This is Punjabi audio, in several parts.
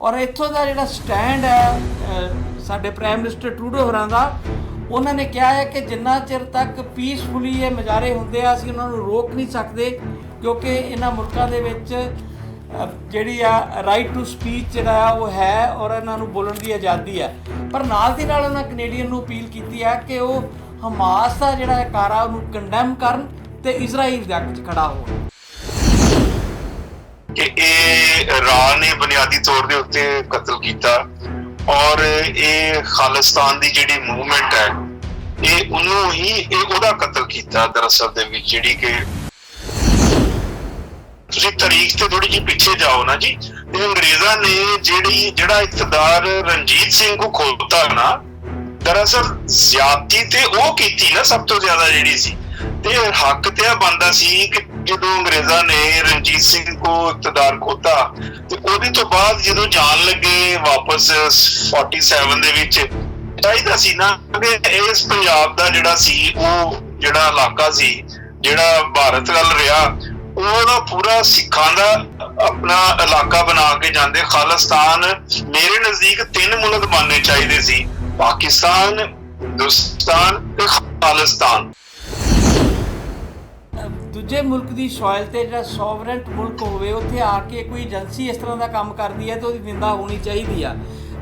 ਔਰ ਇੱਥੋਂ ਦਾ ਜਿਹੜਾ ਸਟੈਂਡ ਹੈ ਸਾਡੇ ਪ੍ਰਾਈਮ ਮਿਨਿਸਟਰ ਟਰੂਡੋ ਹੋਰਾਂ ਦਾ, ਉਹਨਾਂ ਨੇ ਕਿਹਾ ਹੈ ਕਿ ਜਿੰਨਾ ਚਿਰ ਤੱਕ ਪੀਸਫੁਲੀ ਇਹ ਮੁਜ਼ਾਹਰੇ ਹੁੰਦੇ ਆ, ਅਸੀਂ ਉਹਨਾਂ ਨੂੰ ਰੋਕ ਨਹੀਂ ਸਕਦੇ, ਕਿਉਂਕਿ ਇਹਨਾਂ ਮੁਲਕਾਂ ਦੇ ਵਿੱਚ ਜਿਹੜੀ ਆ ਰਾਈਟ ਟੂ ਸਪੀਚ ਜਿਹੜਾ ਆ, ਉਹ ਹੈ ਔਰ ਇਹਨਾਂ ਨੂੰ ਬੋਲਣ ਦੀ ਆਜ਼ਾਦੀ ਹੈ ਪਰ ਨਾਲ ਦੀ ਨਾਲ ਉਹਨਾਂ ਕੈਨੇਡੀਅਨ ਨੂੰ ਅਪੀਲ ਕੀਤੀ ਹੈ ਕਿ ਉਹ ਹਮਾਸ ਦਾ ਜਿਹੜਾ ਕਾਰਾ, ਉਹਨੂੰ ਕੰਡੈਮ ਕਰਨ ਤੇ ਇਜ਼ਰਾਈਲ ਦੇ ਹੱਕ 'ਚ ਖੜਾ ਹੋਣ। ਕਿ ਇਹ ਰਾ ਨੇ ਬੁਨਿਆਦੀ ਤੌਰ ਦੇ ਉੱਤੇ ਕਤਲ ਕੀਤਾ ਔਰ ਇਹ ਖਾਲਿਸਤਾਨ ਦੀ ਜਿਹੜੀ ਮੂਵਮੈਂਟ ਹੈ, ਇਹ ਉਹਨੂੰ ਹੀ ਇਹ ਉਹਦਾ ਕਤਲ ਕੀਤਾ ਦਰਅਸਲ ਦੇ ਵਿੱਚ, ਜਿਹੜੀ ਕਿ ਤੁਸੀਂ ਤਾਰੀਖ ਤੇ ਥੋੜੀ ਜਿਹੀ ਪਿੱਛੇ ਜਾਓ ਨਾ ਜੀ ਤੇ ਅੰਗਰੇਜ਼ਾਂ ਨੇ ਜਿਹੜੀ, ਜਿਹੜਾ ਇਕਤਦਾਰ ਰਣਜੀਤ ਸਿੰਘ ਨੂੰ ਖੋਲਤਾ ਨਾ, ਦਰਅਸਲ ਜ਼ਿਆਦਤੀ ਤੇ ਉਹ ਕੀਤੀ ਨਾ ਸਭ ਤੋਂ ਜ਼ਿਆਦਾ ਜਿਹੜੀ ਸੀ ਤੇ ਹੱਕ ਤੇ ਆ ਬੰਦਾ ਸੀ ਕਿ ਜਦੋਂ ਅੰਗਰੇਜ਼ਾਂ ਨੇ ਰਣਜੀਤ ਸਿੰਘ ਕੋ ਇਕਤਦਾਰ ਖੋਤਾ ਤੇ ਉਹਦੇ ਤੋਂ ਬਾਅਦ ਜਦੋਂ ਜਾਣ ਲੱਗੇ ਵਾਪਸ 47 ਦੇ ਵਿੱਚ, ਚਾਹੀਦਾ ਸੀ ਨਾ ਕਿ ਇਸ ਪੰਜਾਬ ਦਾ ਜਿਹੜਾ ਸੀ, ਉਹ ਜਿਹੜਾ ਇਲਾਕਾ ਸੀ, ਜਿਹੜਾ ਭਾਰਤ ਵੱਲ ਰਿਹਾ, ਉਹਦਾ ਪੂਰਾ ਸਿੱਖਾਂ ਦਾ ਆਪਣਾ ਇਲਾਕਾ ਬਣਾ ਕੇ ਜਾਂਦੇ। ਖਾਲਿਸਤਾਨ ਮੇਰੇ ਨਜ਼ਦੀਕ ਤਿੰਨ ਮੁਲਕ ਬਣਨੇ ਚਾਹੀਦੇ ਸੀ, ਪਾਕਿਸਤਾਨ, ਹਿੰਦੁਸਤਾਨ ਤੇ ਖਾਲਿਸਤਾਨ। ਦੂਜੇ ਮੁਲਕ ਦੀ ਸੋਇਲ ਤੇ ਜਿਹੜਾ ਸੋਵਰੈਂਟ ਮੁਲਕ ਹੋਵੇ, ਉੱਥੇ ਆ ਕੇ ਕੋਈ ਏਜੰਸੀ ਇਸ ਤਰ੍ਹਾਂ ਦਾ ਕੰਮ ਕਰਦੀ ਹੈ ਤਾਂ ਉਹਦੀ ਨਿੰਦਾ ਹੋਣੀ ਚਾਹੀਦੀ ਆ।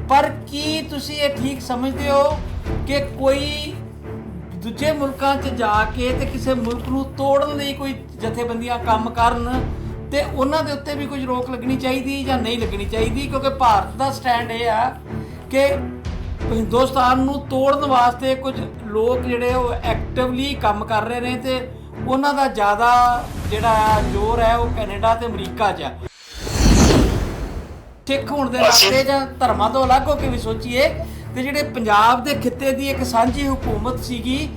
ਪਰ ਕੀ ਤੁਸੀਂ ਇਹ ਠੀਕ ਸਮਝਦੇ ਹੋ ਕਿ ਕੋਈ ਦੂਜੇ ਮੁਲਕਾਂ 'ਚ ਜਾ ਕੇ ਤੇ ਕਿਸੇ ਮੁਲਕ ਨੂੰ ਤੋੜਨ ਲਈ ਕੋਈ ਜਥੇਬੰਦੀਆਂ ਕੰਮ ਕਰਨ ਤੇ ਉਹਨਾਂ ਦੇ ਉੱਤੇ ਵੀ ਕੁਝ ਰੋਕ ਲੱਗਣੀ ਚਾਹੀਦੀ ਜਾਂ ਨਹੀਂ ਲੱਗਣੀ ਚਾਹੀਦੀ? ਕਿਉਂਕਿ ਭਾਰਤ ਦਾ ਸਟੈਂਡ ਇਹ ਆ ਕਿ ਹਿੰਦੁਸਤਾਨ ਨੂੰ ਤੋੜਨ ਵਾਸਤੇ ਕੁਝ ਲੋਕ ਜਿਹੜੇ ਉਹ ਐਕਟਿਵਲੀ ਕੰਮ ਕਰ ਰਹੇ ਨੇ ਤੇ ਉਹਨਾਂ ਦਾ ਜ਼ਿਆਦਾ ਜਿਹੜਾ ਆ ਜ਼ੋਰ ਹੈ ਉਹ ਕੈਨੇਡਾ ਤੇ ਅਮਰੀਕਾ 'ਚ ਆ ਸਿੱਖ ਹੋਣ ਦੇ ਨਾਤੇ ਜਾਂ ਧਰਮਾਂ ਤੋਂ ਅਲੱਗ ਹੋ ਕੇ ਵੀ ਸੋਚੀਏ ਤੇ ਜਿਹੜੇ ਪੰਜਾਬ ਦੇ ਖਿੱਤੇ ਦੀ ਇੱਕ ਸਾਂਝੀ ਹਕੂਮਤ ਸੀਗੀ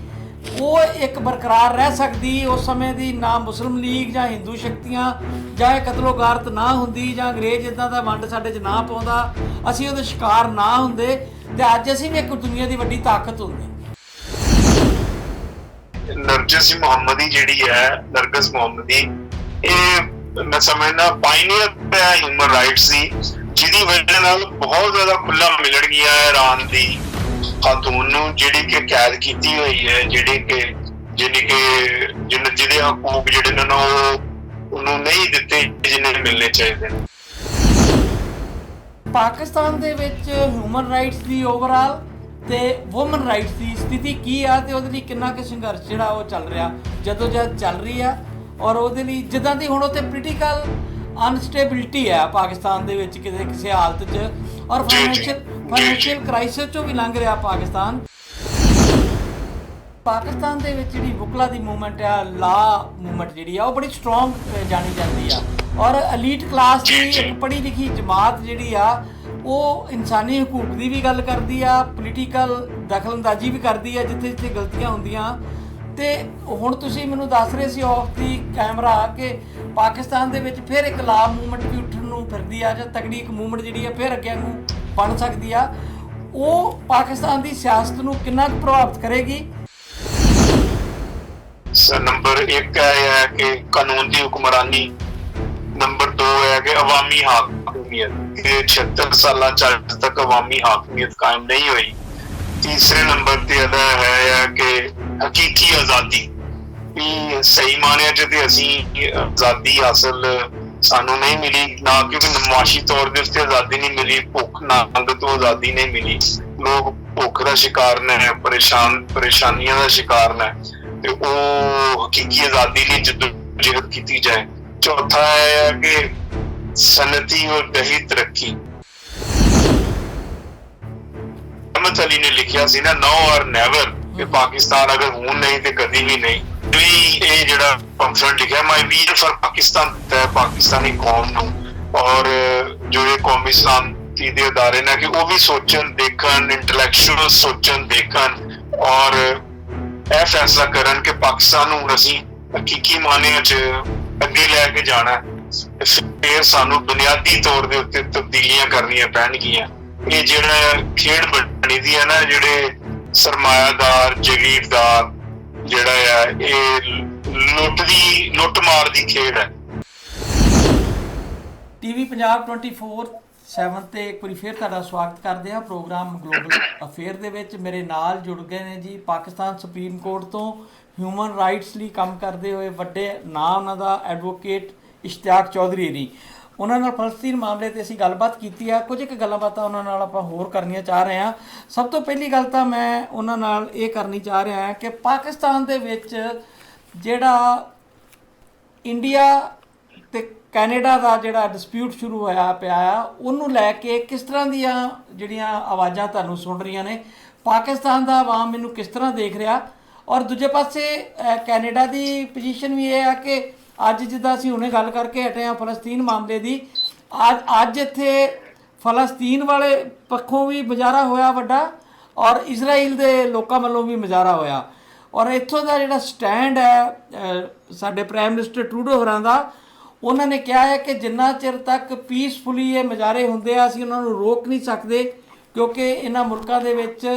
ਉਹ ਇੱਕ ਬਰਕਰਾਰ ਰਹਿ ਸਕਦੀ ਉਸ ਸਮੇਂ ਦੀ ਨਾ ਮੁਸਲਿਮ ਲੀਗ ਜਾਂ ਹਿੰਦੂ ਸ਼ਕਤੀਆਂ ਜਾਂ ਇਹ ਕਤਲੋਗਾਰਤ ਨਾ ਹੁੰਦੀ ਜਾਂ ਅੰਗਰੇਜ਼ ਇਦਾਂ ਦਾ ਵੰਡ ਸਾਡੇ 'ਚ ਨਾ ਪਾਉਂਦਾ ਅਸੀਂ ਉਹਦੇ ਸ਼ਿਕਾਰ ਨਾ ਹੁੰਦੇ ਤੇ ਅੱਜ ਅਸੀਂ ਵੀ ਇੱਕ ਦੁਨੀਆ ਦੀ ਵੱਡੀ ਤਾਕਤ ਹੁੰਦੇ। ਨਰਜਸ ਮੁਹੰਮਦੀ ਜਿਹੜੀ ਹੈ, ਨਰਗਸ ਮੁਹੰਮਦੀ, ਇਹ ਮੈਂ ਸਮਝਦਾ ਪਾਇਨੀਅਰ ਹੈ ਹਿਊਮਨ ਰਾਈਟਸ ਦੀ, ਜਿਹਦੀ ਵਜ੍ਹਾ ਨਾਲ ਬਹੁਤ ਜ਼ਿਆਦਾ ਖੁੱਲਾ ਮਿਲਣ ਗਿਆ ਹੈ ਇਰਾਨ ਦੀ, ਖਾਤੂਨ ਨੂੰ, ਜਿਹੜੀ ਕਿ ਕੈਦ ਕੀਤੀ ਹੋਈ ਹੈ, ਜਿਹੜੀ ਕਿ, ਜਿਹਨੇ ਕਿ, ਜਿਹਨੇ, ਜਿਹਦੇ ਹਕੂਕ ਜਿਹੜੇ ਨੇ ਨਾ ਉਹ, ਉਹਨੂੰ ਨਹੀਂ ਦਿੱਤੇ ਜਿੰਨੇ ਮਿਲਣੇ ਚਾਹੀਦੇ ਨੇ। ਪਾਕਿਸਤਾਨ ਦੇ ਵਿੱਚ ਹਿਊਮਨ ਰਾਈਟਸ ਦੀ ਓਵਰਆਲ ਤੇ ਔਮਨ ਰਾਈਟਸ ਦੀ ਸਥਿਤੀ ਕੀ ਆ ਤੇ ਉਹਦੇ ਲਈ ਕਿੰਨਾ ਕੁ ਸੰਘਰਸ਼ ਜਿਹੜਾ ਉਹ ਚੱਲ ਰਿਹਾ, ਜਦੋਂ ਜਦ ਚੱਲ ਰਹੀ ਆ ਔਰ ਉਹਦੇ ਲਈ ਜਿੱਦਾਂ ਦੀ ਹੁਣ ਉੱਥੇ ਪੋਲੀਟੀਕਲ ਅਨਸਟੇਬਿਲਟੀ ਆ ਪਾਕਿਸਤਾਨ ਦੇ ਵਿੱਚ ਕਿਤੇ ਕਿਸੇ ਹਾਲਤ 'ਚ ਔਰ ਫਾਈਨੈਂਸ਼ੀਅਲ ਫਾਈਨੈਂਸ਼ੀਅਲ ਕ੍ਰਾਈਸਿਸ 'ਚੋਂ ਵੀ ਲੰਘ ਰਿਹਾ ਪਾਕਿਸਤਾਨ। ਪਾਕਿਸਤਾਨ ਦੇ ਵਿੱਚ ਜਿਹੜੀ ਬੁਕਲਾ ਦੀ ਮੂਵਮੈਂਟ ਆ ਲਾ ਮੂਵਮੈਂਟ ਜਿਹੜੀ ਆ, ਉਹ ਬੜੀ ਸਟਰੋਂਗ ਜਾਣੀ ਜਾਂਦੀ ਆ। ਔਰ ਐਲੀਟ ਕਲਾਸ ਦੀ ਇੱਕ ਪੜ੍ਹੀ ਲਿਖੀ ਜਮਾਤ ਜਿਹੜੀ ਆ ਉਹ ਇਨਸਾਨੀ ਹਕੂਕ ਦੀ ਵੀ ਗੱਲ ਕਰਦੀ ਆ ਪੋਲੀਟੀਕਲ ਦਖਲਅੰਦਾਜ਼ੀ ਵੀ ਕਰਦੀ ਆ, ਜਿੱਥੇ ਜਿੱਥੇ ਗਲਤੀਆਂ ਹੁੰਦੀਆਂ। ਤੇ ਹੁਣ ਤੁਸੀਂ ਮੈਨੂੰ ਦੱਸ ਰਹੇ ਸੀ ਆਫ ਦੀ ਕੈਮਰਾ ਕਿ ਪਾਕਿਸਤਾਨ ਦੇ ਵਿੱਚ ਫਿਰ ਇੱਕ ਲਾ ਮੂਵਮੈਂਟ ਵੀ ਉੱਠਣ ਨੂੰ ਫਿਰਦੀ ਆ, ਜਾਂ ਤਗੜੀ ਇੱਕ ਮੂਵਮੈਂਟ ਜਿਹੜੀ ਆ, ਫਿਰ ਅੱਗੇ ਨੂੰ ਬਣ ਸਕਦੀ ਆ। ਉਹ ਪਾਕਿਸਤਾਨ ਦੀ ਸਿਆਸਤ ਨੂੰ ਕਿੰਨਾ ਕੁ ਪ੍ਰਭਾਵਿਤ ਕਰੇਗੀ? ਸ- ਨੰਬਰ 1 ਹੈ ਕਿ ਕਾਨੂੰਨ ਦੀ ਹੁਕਮਰਾਨੀ ਨੰਬਰ 2 ਹੈ ਕਿ ਅਵਾਮੀ ਹਾਕਮੀਅਤ। ਇਹ 76 ਸਾਲਾਂ ਚ ਅੱਜ ਤੱਕ ਅਵਾਮੀ ਹਾਕਮੀਅਤ ਕਾਇਮ ਨਹੀਂ ਹੋਈ। ਤੀਸਰੇ ਨੰਬਰ ਤੇ ਅਦਾ ਹੈ ਕਿ ਹਕੀਕੀ ਆਜ਼ਾਦੀ। ਵੀ ਸਹੀ ਮਾਨਿਆ ਚ ਅਸੀਂ ਆਜ਼ਾਦੀ ਹਾਸਲ ਸਾਨੂੰ ਨਹੀਂ ਮਿਲੀ, ਨਾ ਕਿਉਂਕਿ ਨਮਾਸ਼ੀ ਤੌਰ ਦੇ ਉੱਤੇ ਆਜ਼ਾਦੀ ਨਹੀਂ ਮਿਲੀ, ਭੁੱਖ ਨੰਗ ਤੋਂ ਆਜ਼ਾਦੀ ਨਹੀਂ ਮਿਲੀ। ਲੋਕ ਭੁੱਖ ਦਾ ਸ਼ਿਕਾਰ ਨੇ, ਪਰੇਸ਼ਾਨ, ਪਰੇਸ਼ਾਨੀਆਂ ਦਾ ਸ਼ਿਕਾਰ ਨੇ। ਤੇ ਉਹ ਹਕੀਕੀ ਆਜ਼ਾਦੀ ਲਈ ਜਦੋਜਹਿਦ ਕੀਤੀ ਜਾਏ। ਚੌਥਾ ਹੈ ਕਿ ਸਨਅਤੀ ਔਰ ਦਹੀ ਤਰੱਕੀ ਅਹਿਮਦ ਅਲੀ ਨੇ ਲਿਖਿਆ ਸੀ ਨਾ ਨੋ ਔਰ ਨੈਵਰ ਕਿ ਪਾਕਿਸਤਾਨ ਅਗਰ ਹੁਣ ਨਹੀਂ ਤੇ ਕਦੀ ਵੀ ਨਹੀਂ ਵੀ ਇਹ ਜਿਹੜਾ ਪੰਫਲੇਟ ਲਿਖਿਆ ਮਾਈ ਵੀਰ ਫॉर ਪਾਕਿਸਤਾਨ ਤੇ ਪਾਕਿਸਤਾਨੀ ਕੌਮ ਨੂੰ ਔਰ ਜੋ ਇਹ ਕੌਮੀ ਸ਼ਾਂਤੀ ਦੇ ਅਦਾਰੇ ਨੇ ਕਿ ਉਹ ਵੀ ਸੋਚਣ ਦੇਖਣ ਇੰਟੈਲੈਕਚੁਅਲ ਸੋਚਣ ਦੇਖਣ ਔਰ ਇਹ ਫੈਸਲਾ ਕਰਨ ਕਿ ਪਾਕਿਸਤਾਨ ਨੂੰ ਅਸੀਂ ਹਕੀਕੀ ਮਾਨਿਆਂ 'ਚ ਅੱਗੇ ਲੈ ਕੇ ਜਾਣਾ ਫਿਰ ਸਾਨੂੰ ਬੁਨਿਆਦੀ ਤੌਰ ਦੇ ਉੱਤੇ ਤਬਦੀਲੀਆਂ ਕਰਨੀਆਂ ਪੈਣਗੀਆਂ। ਇਹ ਜਿਹੜਾ ਖੇਡ ਬਣੀ ਦੀ ਹੈ ਨਾ, ਜਿਹੜੇ ਸਰਮਾਇਆਦਾਰ, ਜਗੀਰਦਾਰ, ਜਿਹੜਾ ਆ, ਇਹ ਲੁੱਟ ਦੀ, ਲੁੱਟ ਮਾਰ ਦੀ ਖੇਡ ਹੈ ਟੀਵੀ ਪੰਜਾਬ 24 7 ਤੇ ਇੱਕ ਵਾਰੀ ਫਿਰ ਤੁਹਾਡਾ ਸਵਾਗਤ ਕਰਦੇ ਹਾਂ ਪ੍ਰੋਗਰਾਮ ਗਲੋਬਲ ਅਫੇਅਰ ਦੇ ਵਿੱਚ। ਮੇਰੇ ਨਾਲ ਜੁੜ ਗਏ ਨੇ ਜੀ ਪਾਕਿਸਤਾਨ ਸੁਪਰੀਮ ਕੋਰਟ ਤੋਂ। ਹਿਊਮਨ ਰਾਈਟਸ ਲਈ ਕੰਮ ਕਰਦੇ ਹੋਏ ਵੱਡੇ ਨਾਂ ਦਾ ਐਡਵੋਕੇਟ ਇਸ਼ਤਿਆਕ ਚੌਧਰੀ ਜੀ ਉਹਨਾਂ ਨਾਲ ਫਲਸਤੀਨ ਮਾਮਲੇ ਤੇ ਅਸੀਂ ਗੱਲਬਾਤ ਕੀਤੀ ਆ। ਕੁਝ ਇੱਕ ਗੱਲਾਂ ਬਾਤਾਂ ਉਹਨਾਂ ਨਾਲ ਆਪਾਂ ਹੋਰ ਕਰਨੀਆਂ ਚਾਹ ਰਹੇ ਹਾਂ। ਸਭ ਤੋਂ ਪਹਿਲੀ ਗੱਲ ਤਾਂ ਮੈਂ ਉਹਨਾਂ ਨਾਲ ਇਹ ਕਰਨੀ ਚਾਹ ਰਿਹਾ ਹਾਂ ਕਿ ਪਾਕਿਸਤਾਨ ਦੇ ਵਿੱਚ ਜਿਹੜਾ ਇੰਡੀਆ ਤੇ ਕੈਨੇਡਾ ਦਾ ਜਿਹੜਾ ਡਿਸਪਿਊਟ ਸ਼ੁਰੂ ਹੋਇਆ ਪਿਆ ਆ, ਉਹਨੂੰ ਲੈ ਕੇ ਕਿਸ ਤਰ੍ਹਾਂ ਦੀਆਂ ਜਿਹੜੀਆਂ ਆਵਾਜ਼ਾਂ ਤੁਹਾਨੂੰ ਸੁਣ ਰਹੀਆਂ ਨੇ, ਪਾਕਿਸਤਾਨ ਦਾ ਆਵਾਮ ਮੈਨੂੰ ਕਿਸ ਤਰ੍ਹਾਂ ਦੇਖ ਰਿਹਾ? ਔਰ ਦੂਜੇ ਪਾਸੇ ਕੈਨੇਡਾ ਦੀ ਪੋਜੀਸ਼ਨ ਵੀ ਇਹ ਆ ਕਿ ਅੱਜ ਜਿੱਦਾਂ ਅਸੀਂ ਹੁਣੇ ਗੱਲ ਕਰਕੇ ਹਟੇ ਆ ਫਲਸਤੀਨ ਮਾਮਲੇ ਦੀ, ਅੱਜ ਅੱਜ ਇੱਥੇ ਫਲਸਤੀਨ ਵਾਲੇ ਪੱਖੋਂ ਵੀ ਮੁਜ਼ਾਹਰਾ ਹੋਇਆ ਵੱਡਾ ਔਰ ਇਜ਼ਰਾਈਲ ਦੇ ਲੋਕਾਂ ਵੱਲੋਂ ਵੀ ਮੁਜ਼ਾਹਰਾ ਹੋਇਆ। ਔਰ ਇੱਥੋਂ ਦਾ ਜਿਹੜਾ ਸਟੈਂਡ ਹੈ ਸਾਡੇ ਪ੍ਰਾਈਮ ਮਿਨਿਸਟਰ ਟਰੂਡੋ ਹੋਰਾਂ ਦਾ, ਉਹਨਾਂ ਨੇ ਕਿਹਾ ਹੈ ਕਿ ਜਿੰਨਾ ਚਿਰ ਤੱਕ ਪੀਸਫੁਲੀ ਇਹ ਮੁਜ਼ਾਹਰੇ ਹੁੰਦੇ ਆ, ਅਸੀਂ ਉਹਨਾਂ ਨੂੰ ਰੋਕ ਨਹੀਂ ਸਕਦੇ ਕਿਉਂਕਿ ਇਹਨਾਂ ਮੁਲਕਾਂ ਦੇ ਵਿੱਚ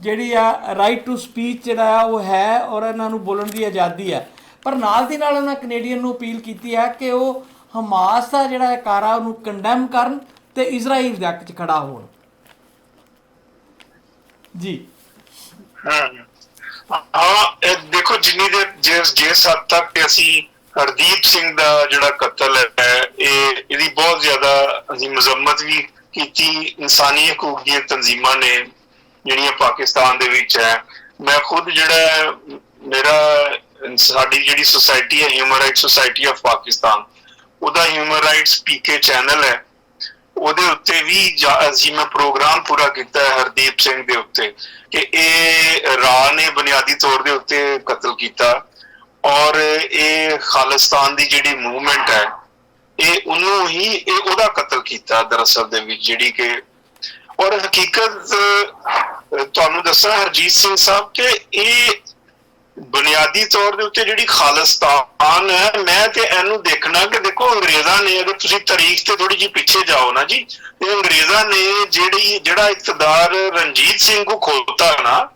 ਜਿਹੜੀ ਆ ਰਾਈਟ ਟੂ ਸਪੀਚ ਜਿਹੜਾ ਆ, ਉਹ ਹੈ ਔਰ ਇਹਨਾਂ ਨੂੰ ਬੋਲਣ ਦੀ ਆਜ਼ਾਦੀ ਹੈ ਪਰ ਨਾਲ ਦੀ ਨਾਲ ਉਹਨਾਂ ਕੈਨੇਡੀਅਨ ਨੂੰ ਅਪੀਲ ਕੀਤੀ ਹੈ ਕਿ ਉਹ ਹਮਾਸ ਦਾ ਜਿਹੜਾ ਕਾਰਾ ਉਹਨੂੰ ਕੰਡੈਮ ਕਰਨ ਤੇ ਇਜ਼ਰਾਈਲ ਦੇ ਹੱਕ 'ਚ ਖੜਾ ਹੋਣ। ਜੀ। ਹਾਂ। ਦੇਖੋ ਜਿੰਨੀ ਦੇਰ ਜਿਸ ਜਿਸ ਹੱਦ ਤੱਕ ਅਸੀਂ ਹਰਦੀਪ ਸਿੰਘ ਦਾ ਜਿਹੜਾ ਕਤਲ ਹੈ, ਇਹ ਇਹਦੀ ਬਹੁਤ ਜ਼ਿਆਦਾ ਅਸੀਂ ਮਜ਼ਮਤ ਵੀ ਕੀਤੀ। ਇਨਸਾਨੀ ਹਕੂਕ ਦੀਆਂ ਤਨਜ਼ੀਮਾਂ ਨੇ ਜਿਹੜੀਆਂ ਪਾਕਿਸਤਾਨ ਦੇ ਵਿੱਚ ਹੈ। ਮੈਂ ਖੁਦ ਜਿਹੜਾ ਮੇਰਾ ਸਾਡੀ ਜਿਹੜੀ ਸੁਸਾਇਟੀ ਹੈ human right society of Pakistan ਉਹਦਾ ਹਿਊਮਨ ਰਾਈਟਸ ਪੀਕੇ ਚੈਨਲ ਹੈ। ਉਹਦੇ ਉੱਤੇ ਵੀ ਜਾ- ਮੈਂ ਪ੍ਰੋਗਰਾਮ ਪੂਰਾ ਕੀਤਾ ਹੈ ਹਰਦੀਪ ਸਿੰਘ ਦੇ ਉੱਤੇ ਕਿ ਇਹ ਰਾਹ ਨੇ ਬੁਨਿਆਦੀ ਤੌਰ ਦੇ ਉੱਤੇ ਕਤਲ ਕੀਤਾ ਔਰ ਇਹ ਖਾਲਿਸਤਾਨ ਦੀ ਜਿਹੜੀ ਮੂਵਮੈਂਟ ਹੈ, ਇਹ ਉਹਨੂੰ ਹੀ ਇਹ ਉਹਦਾ ਕਤਲ ਕੀਤਾ ਦਰਅਸਲ ਦੇ ਵਿੱਚ, ਜਿਹੜੀ ਕਿ ਔਰ ਹਕੀਕਤ ਤੁਹਾਨੂੰ ਦੱਸਾਂ ਹਰਜੀਤ ਸਿੰਘ ਸਾਹਿਬ ਕਿ ਇਹ ਬੁਨਿਆਦੀ ਤੌਰ ਦੇ ਉੱਤੇ ਜਿਹੜੀ ਖਾਲਿਸਤਾਨ ਹੈ, ਮੈਂ ਤੇ ਇਹਨੂੰ ਦੇਖਣਾ ਕਿ ਦੇਖੋ ਅੰਗਰੇਜ਼ਾਂ ਨੇ, ਅਗਰ ਤੁਸੀਂ ਤਾਰੀਖ ਤੇ ਥੋੜੀ ਜਿਹੀ ਪਿੱਛੇ ਜਾਓ ਨਾ ਜੀ, ਤੇ ਅੰਗਰੇਜ਼ਾਂ ਨੇ ਜਿਹੜੀ, ਜਿਹੜਾ ਇਕਤਦਾਰ ਰਣਜੀਤ ਸਿੰਘ ਕੋ ਖੋਲਤਾ ਨਾ,